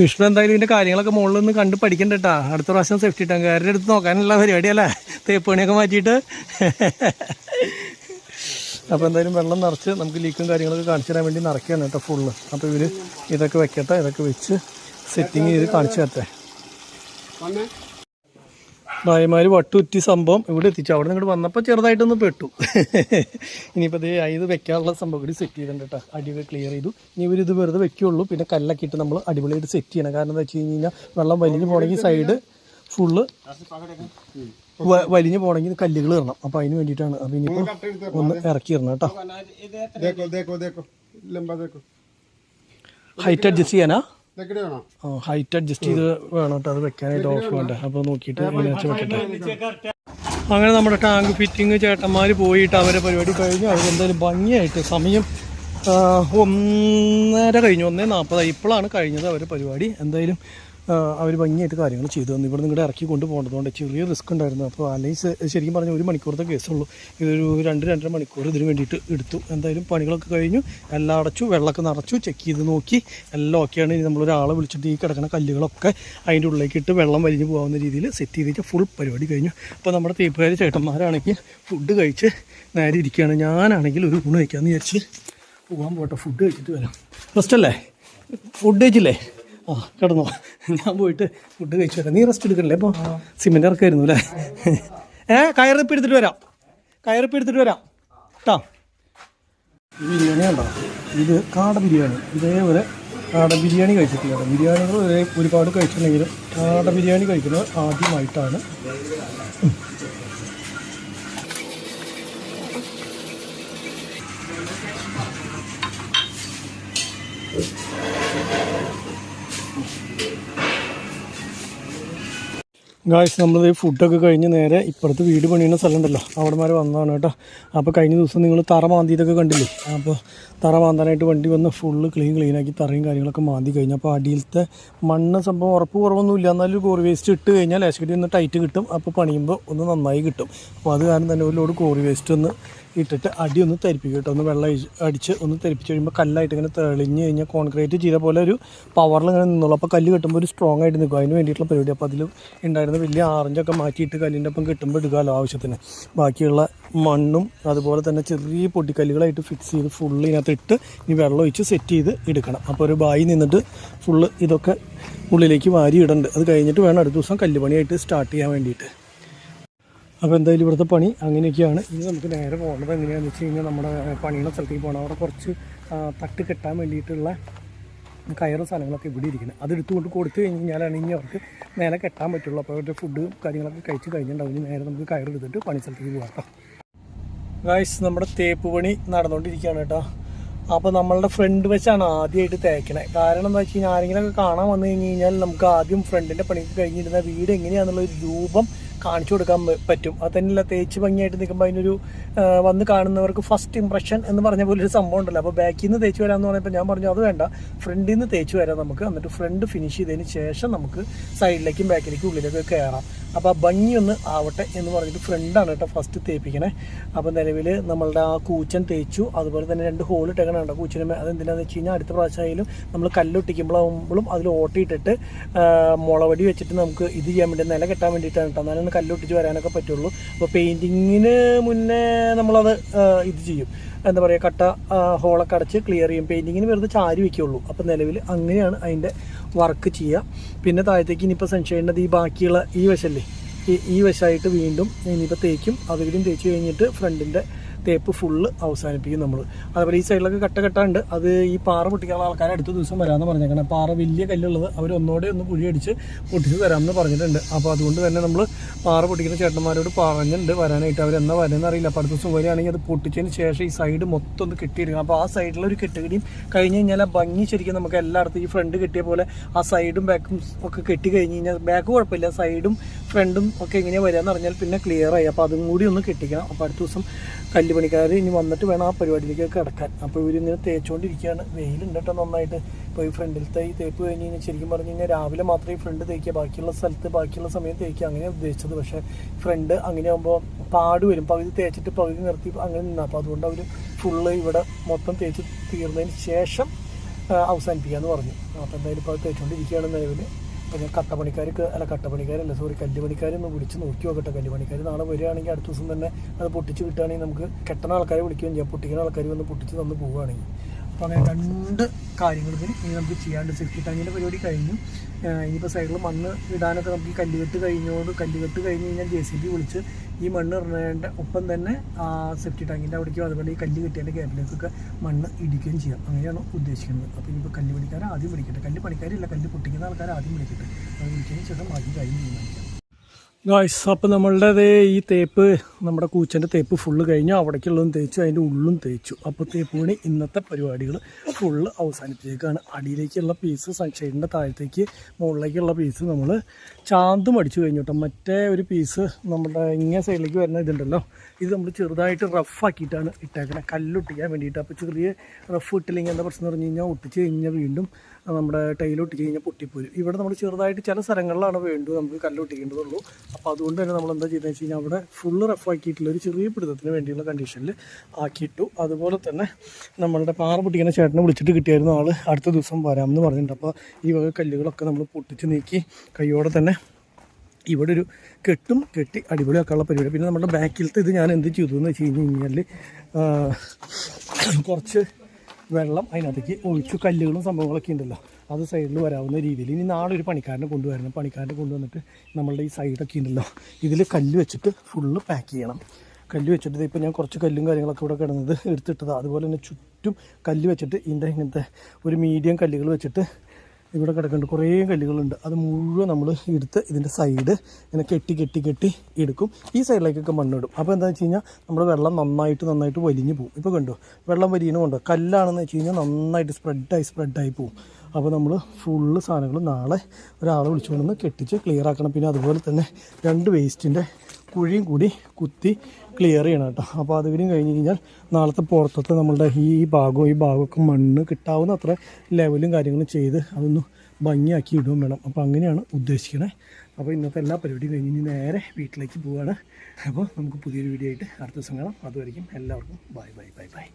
S1: വിഷ്ണു എന്തായാലും ഇതിന്റെ കാര്യങ്ങളൊക്കെ മുകളിൽ നിന്ന് കണ്ട് പഠിക്കണ്ട കേട്ടാ അടുത്ത പ്രാവശ്യം സേഫ്റ്റി ടാങ്കുകാരുടെ അടുത്ത് നോക്കാനുള്ള പരിപാടി അല്ലേ? പണിയൊക്കെ മാറ്റിയിട്ട്. അപ്പോൾ എന്തായാലും വെള്ളം നിറച്ച് നമുക്ക് ലീക്കും കാര്യങ്ങളൊക്കെ കാണിച്ചു തരാൻ വേണ്ടി നിറയ്ക്കുകയാണ് കേട്ടോ ഫുള്ള് അപ്പോൾ ഇവർ ഇതൊക്കെ വെക്കട്ടെ ഇതൊക്കെ വെച്ച് സെറ്റിങ് ചെയ്ത് കാണിച്ചു തരത്തെ
S2: വന്നേ.
S1: ഭായിമാർ വട്ടുറ്റി സംഭവം ഇവിടെ എത്തിച്ചു. അവിടെ നിങ്ങൾ വന്നപ്പോൾ ചെറുതായിട്ടൊന്ന് പെട്ടു. *laughs* ഇനിയിപ്പോൾ ഇത് ഇത് വെക്കാനുള്ള സംഭവം കൂടി സെറ്റ് ചെയ്തിട്ടുണ്ട് കേട്ടോ അടിയൊക്കെ ക്ലിയർ ചെയ്തു. ഇനി ഇവർ ഇത് വെറുതെ വെക്കുകയുള്ളൂ പിന്നെ കല്ലൊക്കെ ഇട്ട് നമ്മൾ അടിപൊളിയായിട്ട് സെറ്റ് ചെയ്യണം. കാരണം എന്താ വെച്ച് കഴിഞ്ഞ് കഴിഞ്ഞാൽ വെള്ളം വലിഞ്ഞ് പോകണമെങ്കിൽ സൈഡ് ഫുള്ള് വലിഞ്ഞ് പോകണമെങ്കിൽ കല്ലുകൾ ഇടണം. അപ്പം അതിന് വേണ്ടിയിട്ടാണ്. അപ്പം ഇനിയിപ്പോൾ ഒന്ന് ഇറക്കി ഇടണം കേട്ടോ ഹൈറ്റ് അഡ്ജസ്റ്റ് ചെയ്യാനാ? ഹൈറ്റ് അഡ്ജസ്റ്റ് ചെയ്ത് വേണം കേട്ടോ അത് വെക്കാനായിട്ട് ഓഫ് വേണ്ട അപ്പോൾ നോക്കിയിട്ട് വെക്കട്ടെ. അങ്ങനെ നമ്മുടെ ടാങ്ക് ഫിറ്റിങ് ചേട്ടന്മാര് പോയിട്ട് അവരെ പരിപാടി കഴിഞ്ഞു. അവരെന്തായാലും ഭംഗിയായിട്ട് സമയം ഒന്നര കഴിഞ്ഞു ഒന്നേ നാൽപ്പതായി. ഇപ്പോഴാണ് കഴിഞ്ഞത് അവരുടെ പരിപാടി. എന്തായാലും അവർ ഭംഗിയായിട്ട് കാര്യങ്ങൾ ചെയ്തു തന്നു. ഇവിടെ നിങ്ങളുടെ ഇറക്കി കൊണ്ടുപോകേണ്ടതുകൊണ്ട് ചെറിയ റിസ്ക് ഉണ്ടായിരുന്നു. അപ്പോൾ അലൈസ് ശരിക്കും പറഞ്ഞാൽ ഒരു മണിക്കൂറത്തെ കേസുള്ളൂ. ഇതൊരു രണ്ട് രണ്ടര മണിക്കൂർ ഇതിന് വേണ്ടിയിട്ട് എടുത്തു. എന്തായാലും പണികളൊക്കെ കഴിഞ്ഞു. എല്ലാം അടച്ചു വെള്ളമൊക്കെ നിറച്ചു ചെക്ക് ചെയ്ത് നോക്കി. എല്ലാം ഓക്കെയാണ് ഇനി നമ്മളൊരാളെ വിളിച്ചിട്ട് ഈ കിടക്കുന്ന കല്ലുകളൊക്കെ അതിന്റെ ഉള്ളിലേക്ക് ഇട്ട് വെള്ളം വലിഞ്ഞു പോകാവുന്ന രീതിയിൽ സെറ്റ് ചെയ്തിട്ട് ഫുൾ പരിപാടി കഴിഞ്ഞു. അപ്പോൾ നമ്മുടെ തീപ്പുകാരി ചേട്ടന്മാരാണെങ്കിൽ ഫുഡ് കഴിച്ച് നേരെ ഇരിക്കുകയാണ്. ഞാനാണെങ്കിൽ ഒരു ഊണ് കഴിക്കാമെന്ന് വിചാരിച്ച് പോകാൻ പോട്ടെ. ഫുഡ് കഴിച്ചിട്ട് വരാം. റെസ്റ്റ് അല്ലേ? ഫുഡ് കഴിച്ചില്ലേ? ആ കിടന്നോ. ഞാൻ പോയിട്ട് ഫുഡ് കഴിച്ചു വരാം. നീ റെസ്റ്റ് എടുക്കണല്ലേ ഇപ്പോൾ സിമെന്റ് ഇറക്കായിരുന്നു അല്ലേ? ഏ കയറിപ്പ് എടുത്തിട്ട് വരാം. കയറിപ്പ് എടുത്തിട്ട് വരാം. കേട്ടോ ഈ ബിരിയാണി ഉണ്ടോ ഇത് കാട ബിരിയാണി. ഇതേപോലെ കാട ബിരിയാണി കഴിച്ചിട്ടില്ല ബിരിയാണികൾ ഒരേ ഒരുപാട് കഴിച്ചിട്ടുണ്ടെങ്കിലും കാട ബിരിയാണി കഴിക്കുന്നത് ആദ്യമായിട്ടാണ്. ഗായ്സ് നമ്മൾ ഫുഡൊക്കെ കഴിഞ്ഞ് നേരെ ഇപ്പുറത്ത് വീട് പണിയുന്ന സ്ഥലം ഉണ്ടല്ലോ അവിടെ മാറി വന്നതാണ് കേട്ടോ. അപ്പോൾ കഴിഞ്ഞ ദിവസം നിങ്ങൾ തറ മാന്തിയതൊക്കെ കണ്ടില്ലേ? അപ്പോൾ തറ മാന്താനായിട്ട് വണ്ടി വന്ന് ഫുള്ള് ക്ലീൻ ക്ലീനാക്കി തറയും കാര്യങ്ങളൊക്കെ മാന്തി കഴിഞ്ഞു. അപ്പോൾ അടിയിലത്തെ മണ്ണ് സംഭവം ഉറപ്പ് കുറവൊന്നുമില്ല. എന്നാലും കോറി വേസ്റ്റ് ഇട്ട് കഴിഞ്ഞാൽ ലാസ്റ്റ് ഒന്ന് ടൈറ്റ് കിട്ടും. അപ്പോൾ പണിയുമ്പോൾ ഒന്ന് നന്നായി കിട്ടും. അപ്പോൾ അത് കാരണം തന്നെ ഒരു ലോഡ് കോറി വേസ്റ്റ് ഒന്ന് ഇട്ടിട്ട് അടി ഒന്ന് തരിപ്പിക്കും കേട്ടോ. ഒന്ന് വെള്ളം അടിച്ച് ഒന്ന് തരിപ്പിച്ച് കഴിയുമ്പോൾ കല്ലായിട്ട് ഇങ്ങനെ തെളിഞ്ഞ് കഴിഞ്ഞാൽ കോൺക്രീറ്റ് ചെയ്ത പോലെ ഒരു പവറിൽ ഇങ്ങനെ നിന്നുള്ളൂ അപ്പോൾ കല്ല് കിട്ടുമ്പോൾ ഒരു സ്ട്രോങ് ആയിട്ട് നിൽക്കും അതിന് വേണ്ടിയിട്ടുള്ള പരിപാടി. അപ്പോൾ അതിൽ ഉണ്ടായിരുന്ന വലിയ ആറഞ്ചൊക്കെ മാറ്റിയിട്ട് കല്ലിന്റെ ഒപ്പം കിട്ടുമ്പോൾ എടുക്കാമല്ലോ ആവശ്യത്തിന്. ബാക്കിയുള്ള മണ്ണും അതുപോലെ തന്നെ ചെറിയ പൊട്ടിക്കല്ലുകളായിട്ട് ഫിക്സ് ചെയ്ത് ഫുള്ള് ഇതിനകത്ത് ഇട്ട് ഇനി വെള്ളം ഒഴിച്ച് സെറ്റ് ചെയ്ത് എടുക്കണം. അപ്പോൾ ഒരു ബായി നിന്നിട്ട് ഫുള്ള് ഇതൊക്കെ ഉള്ളിലേക്ക് വാരി ഇടണ്ട്. അത് കഴിഞ്ഞിട്ട് വേണം അടുത്ത ദിവസം കല്ലുപണിയായിട്ട് സ്റ്റാർട്ട് ചെയ്യാൻ വേണ്ടിയിട്ട്. അപ്പോൾ എന്തായാലും ഇവിടുത്തെ പണി അങ്ങനെയൊക്കെയാണ്. ഇനി നമുക്ക് നേരെ പോകേണ്ടത് എങ്ങനെയാണെന്ന് വെച്ച് കഴിഞ്ഞാൽ നമ്മുടെ പണിയുടെ സ്ഥലത്തേക്ക് പോകണം. അവിടെ കുറച്ച് തട്ട് കെട്ടാൻ വേണ്ടിയിട്ടുള്ള കയറും സാധനങ്ങളൊക്കെ ഇവിടെ ഇരിക്കുന്നത് അത് എടുത്തുകൊണ്ട് കൊടുത്തു കഴിഞ്ഞ് കഴിഞ്ഞാലാണ് ഇനി അവർക്ക് നേരെ കെട്ടാൻ പറ്റുള്ളൂ. അപ്പോൾ അവരുടെ ഫുഡ് കാര്യങ്ങളൊക്കെ കഴിച്ച് കഴിഞ്ഞിട്ടുണ്ടാവും. നേരെ നമുക്ക് കയറെടുത്തിട്ട് പണി സ്ഥലത്തേക്ക് പോകാം കേട്ടോ. ഗായ്സ് നമ്മുടെ തേപ്പ് പണി നടന്നുകൊണ്ടിരിക്കുകയാണ് കേട്ടോ. അപ്പോൾ നമ്മളുടെ ഫ്രണ്ട് വെച്ചാണ് ആദ്യമായിട്ട് തേക്കണേ. കാരണം എന്താ വെച്ച് കഴിഞ്ഞാൽ ആരെങ്കിലുമൊക്കെ കാണാൻ വന്നു കഴിഞ്ഞ് കഴിഞ്ഞാൽ നമുക്ക് ആദ്യം ഫ്രണ്ടിന്റെ പണിക്ക് കഴിഞ്ഞിരുന്ന വീട് എങ്ങനെയാണെന്നുള്ളൊരു രൂപം കാണിച്ചു കൊടുക്കാൻ പറ്റും. അത് തന്നെയല്ല തേച്ച് ഭംഗിയായിട്ട് നിൽക്കുമ്പോൾ അതിനൊരു വന്ന് കാണുന്നവർക്ക് ഫസ്റ്റ് ഇംപ്രഷൻ എന്ന് പറഞ്ഞ പോലെ ഒരു സംഭവം ഉണ്ടല്ലോ. അപ്പോൾ ബാക്കിൽ നിന്ന് തേച്ച് വരാമെന്ന് പറഞ്ഞപ്പോൾ ഞാൻ പറഞ്ഞു അത് വേണ്ട. ഫ്രണ്ടിൽ നിന്ന് തേച്ച് വരാം നമുക്ക്. എന്നിട്ട് ഫ്രണ്ട് ഫിനിഷ് ചെയ്തതിന് ശേഷം നമുക്ക് സൈഡിലേക്കും ബാക്കിലേക്കും ഉള്ളിലേക്കും കയറാം. അപ്പോൾ ആ ഒന്ന് ആവട്ടെ എന്ന് പറഞ്ഞിട്ട് ഫ്രണ്ടാണ് കേട്ടോ ഫസ്റ്റ് തേപ്പിക്കണേ. അപ്പോൾ നിലവിൽ നമ്മളുടെ ആ കൂച്ചൻ തേച്ചു. അതുപോലെ തന്നെ രണ്ട് ഹോൾ ഇട്ടേക്കണുണ്ട് കൂച്ചനും അതെന്തിനാണെന്ന് വെച്ച് കഴിഞ്ഞാൽ അടുത്ത പ്രാവശ്യമായാലും നമ്മൾ കല്ലൊട്ടിക്കുമ്പോഴാകുമ്പോഴും അതിൽ ഓട്ടിയിട്ടിട്ട് മുളവടി വെച്ചിട്ട് നമുക്ക് ഇത് ചെയ്യാൻ വേണ്ടി നില കെട്ടാൻ വേണ്ടിയിട്ടാണ് കേട്ടോ. എന്നാലും കല്ലൊട്ടിച്ച് വരാനൊക്കെ പറ്റുള്ളൂ. അപ്പോൾ പെയിന്റിങ്ങിന് മുന്നേ നമ്മളത് ഇത് ചെയ്യും. എന്താ പറയുക കട്ട ഹോളൊക്കെ അടച്ച് ക്ലിയർ ചെയ്യും. പെയിന്റിങ്ങിന് വെറുതെ ചാരി വയ്ക്കുള്ളൂ അപ്പോൾ നിലവിൽ അങ്ങനെയാണ് അതിന്റെ വർക്ക് ചെയ്യുക. പിന്നെ താഴത്തേക്ക് ഇനിയിപ്പോൾ സൺഷൈഡിന്റെ ഈ ബാക്കിയുള്ള ഈ വശമല്ലേ ഈ വശമായിട്ട് വീണ്ടും ഇനിയിപ്പോൾ തേക്കും അതുകൂടിയും തേച്ച് കഴിഞ്ഞിട്ട് ഫ്രണ്ടിന്റെ തേപ്പ് ഫുള്ള് അവസാനിപ്പിക്കും നമ്മൾ അതുപോലെ ഈ സൈഡിലൊക്കെ കട്ട കെട്ടാണ്ട് അത് ഈ പാറ പൊട്ടിക്കാനുള്ള ആൾക്കാർ അടുത്ത ദിവസം വരാമെന്ന് പറഞ്ഞേക്കണം. പാറ വലിയ കല്ലുള്ളത് അവർ ഒന്നോടെ ഒന്ന് കുഴി അടിച്ച് പൊട്ടിച്ച് തരാമെന്ന് പറഞ്ഞിട്ടുണ്ട്. അപ്പോൾ അതുകൊണ്ട് തന്നെ നമ്മൾ പാറ പൊട്ടിക്കുന്ന ചേട്ടന്മാരോട് പറഞ്ഞിട്ടുണ്ട് വരാനായിട്ട്. അവരെന്നാ വരുന്നത് അറിയില്ല. അപ്പോൾ അടുത്ത ദിവസം വരികയാണെങ്കിൽ അത് പൊട്ടിച്ചതിന് ശേഷം ഈ സൈഡ് മൊത്തം ഒന്ന് കെട്ടിയിരിക്കണം അപ്പോൾ ആ സൈഡിലൊരു കെട്ടുകടിയും കഴിഞ്ഞ് കഴിഞ്ഞാൽ ആ ഭംഗി ശരിക്കും നമുക്ക് എല്ലായിടത്തും ഈ ഫ്രണ്ട് കെട്ടിയ പോലെ ആ സൈഡും ബാക്കും ഒക്കെ കെട്ടി കഴിഞ്ഞ് കഴിഞ്ഞാൽ ബാക്ക് കുഴപ്പമില്ല. സൈഡും ഫ്രണ്ടും ഒക്കെ എങ്ങനെയാണ് എന്ന് പറഞ്ഞാൽ പിന്നെ ക്ലിയർ ആയി. അപ്പോൾ അതും കൂടി ഒന്ന് കെട്ടിക്കണം. അപ്പോൾ അടുത്ത ദിവസം കല്ലുപണിക്കാർ ഇനി വന്നിട്ട് വേണം ആ പരിപാടിയിലേക്ക് കിടക്കാൻ. അപ്പോൾ ഇവരിങ്ങനെ തേച്ചുകൊണ്ടിരിക്കുകയാണ് വെയിലുണ്ട് കേട്ടോ നന്നായിട്ട്. ഇപ്പോൾ ഈ ഫ്രണ്ടിലത്തെ ഈ തേപ്പ് കഴിഞ്ഞ് കഴിഞ്ഞാൽ ശരിക്കും പറഞ്ഞു കഴിഞ്ഞാൽ രാവിലെ മാത്രമേ ഫ്രണ്ട് തേക്കുക. ബാക്കിയുള്ള സ്ഥലത്ത് ബാക്കിയുള്ള സമയം തേക്കുക. അങ്ങനെ ഉദ്ദേശിച്ചത്. പക്ഷേ ഫ്രണ്ട് അങ്ങനെ ആകുമ്പോൾ പാട് വരും. പകുതി തേച്ചിട്ട് പകുതി നിർത്തി അങ്ങനെ നിന്നാൽ അപ്പോൾ അതുകൊണ്ട് അവർ ഫുള്ള് ഇവിടെ മൊത്തം തേച്ച് തീർന്നതിന് ശേഷം അവസാനിപ്പിക്കുക എന്ന് പറഞ്ഞു. അപ്പോൾ എന്തായാലും ഇപ്പോൾ അത് തേച്ചുകൊണ്ടിരിക്കുകയാണ് നിലവിൽ ഞാൻ കട്ടപ്പണിക്കാർക്ക് അല്ല കട്ടപ്പണിക്കാരല്ല സോറി കല്ലുപണിക്കാരൊന്ന് വിളിച്ച് നോക്കി നോക്കട്ടെ. കല്ലുപണിക്കാർ നാളെ വരികയാണെങ്കിൽ അടുത്ത ദിവസം തന്നെ അത് പൊട്ടിച്ച് കിട്ടുകയാണെങ്കിൽ നമുക്ക് കെട്ടണ ആൾക്കാരെ വിളിക്കുകയും ചെയ്യാം. പൊട്ടിക്കുന്ന ആൾക്കാർ വന്ന് പൊട്ടിച്ച് തന്ന് പോവുകയാണെങ്കിൽ. അപ്പോൾ അങ്ങനെ രണ്ട് കാര്യങ്ങൾ കൂടി ഇനി നമുക്ക് ചെയ്യാണ്ട് സിക്സ്റ്റി ടാങ്കിന്റെ പരിപാടി കഴിഞ്ഞു. ഇനിയിപ്പോൾ സൈഡിൽ മണ്ണ് ഇടാനൊക്കെ നമുക്ക് കല്ലുകെട്ട് കഴിഞ്ഞോട് കല്ലുകെട്ട് കഴിഞ്ഞ് കഴിഞ്ഞാൽ ജെ സി ബി വിളിച്ച് ഈ മണ്ണ് ഇടുന്നതിന്റെ ഒപ്പം തന്നെ സെഫ്റ്റി ടാങ്കിന്റെ അവിടേക്കും അതുപോലെ ഈ കല്ല് കെട്ടിയതിന്റെ ഗ്യാപ്പിലേക്കൊക്കെ മണ്ണ് ഇടിക്കുകയും ചെയ്യാം. അങ്ങനെയാണ് ഉദ്ദേശിക്കുന്നത്. അപ്പോൾ ഇനിയിപ്പോൾ കല്ല് പണിക്കാരെ ആദ്യം വിളിക്കട്ടെ. കല്ല് പണിക്കാരില്ല. കല്ല് പൊട്ടിക്കുന്ന ആൾക്കാരെ ആദ്യം വിളിക്കട്ടെ. അത് വിളിച്ചതിന് ശേഷം ആദ്യം കാര്യം തീരുമാനിക്കാം. ഗായ്സ് അപ്പം നമ്മളുടെ ഈ തേപ്പ് നമ്മുടെ കൂച്ചന്റെ തേപ്പ് ഫുള്ള് കഴിഞ്ഞു. അവിടേക്കുള്ളതും തേച്ചു അതിന്റെ ഉള്ളും തേച്ചു. അപ്പോൾ തേപ്പ് പണി ഇന്നത്തെ പരിപാടികൾ ഫുള്ള് അവസാനിപ്പിച്ചേക്കാണ്. അടിയിലേക്കുള്ള പീസ് സൺഷൈഡിന്റെ താഴത്തേക്ക് മുകളിലേക്കുള്ള പീസ് നമ്മൾ ചാന്തും അടിച്ചു കഴിഞ്ഞു കേട്ടോ മറ്റേ ഒരു പീസ് നമ്മുടെ ഇങ്ങനെ സൈഡിലേക്ക് വരുന്ന ഇതുണ്ടല്ലോ. ഇത് നമ്മൾ ചെറുതായിട്ട് റഫാക്കിയിട്ടാണ് ഇട്ടേക്കണത് കല്ലൊട്ടിക്കാൻ വേണ്ടിയിട്ട്. അപ്പോൾ ചെറിയ റഫ് ഇട്ടില്ലെങ്കിൽ എന്താ പ്രശ്നം പറഞ്ഞു കഴിഞ്ഞാൽ ഒട്ടിച്ച് കഴിഞ്ഞാൽ വീണ്ടും നമ്മുടെ ഒട്ടി കഴിഞ്ഞാൽ പൊട്ടിപ്പോരും. ഇവിടെ നമ്മൾ ചെറുതായിട്ട് ചില സ്ഥലങ്ങളിലാണ് വേണ്ടത് നമുക്ക് കല്ലൊട്ടിക്കേണ്ടതുള്ളൂ അപ്പോൾ അതുകൊണ്ട് തന്നെ നമ്മൾ എന്താ ചെയ്തതെന്ന് വെച്ച് കഴിഞ്ഞാൽ അവിടെ ഫുള്ള് റഫാക്കിയിട്ടുള്ള ഒരു ചെറിയ പിടുത്തത്തിന് വേണ്ടിയുള്ള കണ്ടീഷനിൽ ആക്കിയിട്ടു. അതുപോലെ തന്നെ നമ്മളുടെ പാറ പൊട്ടിക്കുന്ന ചേട്ടനെ വിളിച്ചിട്ട് കിട്ടിയായിരുന്നു ആൾ അടുത്ത ദിവസം വരാമെന്ന് പറഞ്ഞിട്ടുണ്ട്. അപ്പോൾ ഈ വക കല്ലുകളൊക്കെ നമ്മൾ പൊട്ടിച്ച് നീക്കി കൈയോടെ തന്നെ ഇവിടെ ഒരു കെട്ടും കെട്ടി അടിപൊളിയാക്കാനുള്ള പരിപാടി. പിന്നെ നമ്മുടെ ബാക്കിലത്തെ ഇത് ഞാൻ എന്ത് ചെയ്തു എന്ന് വെച്ച് കഴിഞ്ഞ് കഴിഞ്ഞാൽ കുറച്ച് വെള്ളം അതിനകത്തേക്ക് ഒഴിച്ചു കല്ലുകളും സംഭവങ്ങളൊക്കെ ഉണ്ടല്ലോ. അത് സൈഡിൽ വരാവുന്ന രീതിയിൽ. ഇനി നാളെ ഒരു പണിക്കാരനെ കൊണ്ടുവരണം. പണിക്കാരനെ കൊണ്ടുവന്നിട്ട് നമ്മളുടെ ഈ സൈഡൊക്കെ ഉണ്ടല്ലോ. ഇതിൽ കല്ല് വെച്ചിട്ട് ഫുള്ള് പാക്ക് ചെയ്യണം. കല്ല് വെച്ചിട്ട് ഇപ്പോൾ ഞാൻ കുറച്ച് കല്ലും കാര്യങ്ങളൊക്കെ ഇവിടെ കിടന്നത് എടുത്തിട്ടത്. അതുപോലെ തന്നെ ചുറ്റും കല്ല് വെച്ചിട്ട് ഇതിന്റെ ഇങ്ങനത്തെ ഒരു മീഡിയം കല്ലുകൾ വെച്ചിട്ട് ഇവിടെ കിടക്കുന്നുണ്ട്. കുറേ കല്ലുകളുണ്ട്. അത് മുഴുവൻ നമ്മൾ എടുത്ത് ഇതിന്റെ സൈഡ് ഇങ്ങനെ കെട്ടി കെട്ടി കെട്ടി എടുക്കും. ഈ സൈഡിലേക്കൊക്കെ മണ്ണിടും. അപ്പോൾ എന്താണെന്ന് വെച്ച് കഴിഞ്ഞാൽ നമ്മുടെ വെള്ളം നന്നായിട്ട് നന്നായിട്ട് വലിഞ്ഞു പോകും. ഇപ്പോൾ കണ്ടു? വെള്ളം വലിയണ കൊണ്ടോ? കല്ലാണെന്ന് വെച്ച് കഴിഞ്ഞാൽ നന്നായിട്ട് സ്പ്രെഡായി സ്പ്രെഡായി പോകും. അപ്പോൾ നമ്മൾ ഫുള്ള് സാധനങ്ങൾ നാളെ ഒരാളെ വിളിച്ചുകൊണ്ടൊന്ന് കെട്ടിച്ച് ക്ലിയർ ആക്കണം. പിന്നെ അതുപോലെ തന്നെ രണ്ട് വേസ്റ്റിന്റെ കുഴിയും കൂടി കുത്തി ക്ലിയർ ചെയ്യണം കേട്ടോ. അപ്പോൾ അത് കൂടി കഴിഞ്ഞ് കഴിഞ്ഞാൽ നാളത്തെ പുറത്തത്തെ നമ്മളുടെ ഈ ഭാഗവും ഈ ഭാഗമൊക്കെ മണ്ണ് കിട്ടാവുന്ന അത്ര ലെവലും കാര്യങ്ങളും ചെയ്ത് അതൊന്ന് ഭംഗിയാക്കി ഇടുകയും വേണം. അപ്പോൾ അങ്ങനെയാണ് ഉദ്ദേശിക്കണേ. അപ്പോൾ ഇന്നത്തെ എല്ലാ പരിപാടിയും കഴിഞ്ഞ് നേരെ വീട്ടിലേക്ക് പോവുകയാണ് അപ്പോൾ നമുക്ക് പുതിയൊരു വീഡിയോ ആയിട്ട് അടുത്ത ദിവസം കാണാം. അതുവരെയും എല്ലാവർക്കും ബൈ ബൈ ബൈ ബൈ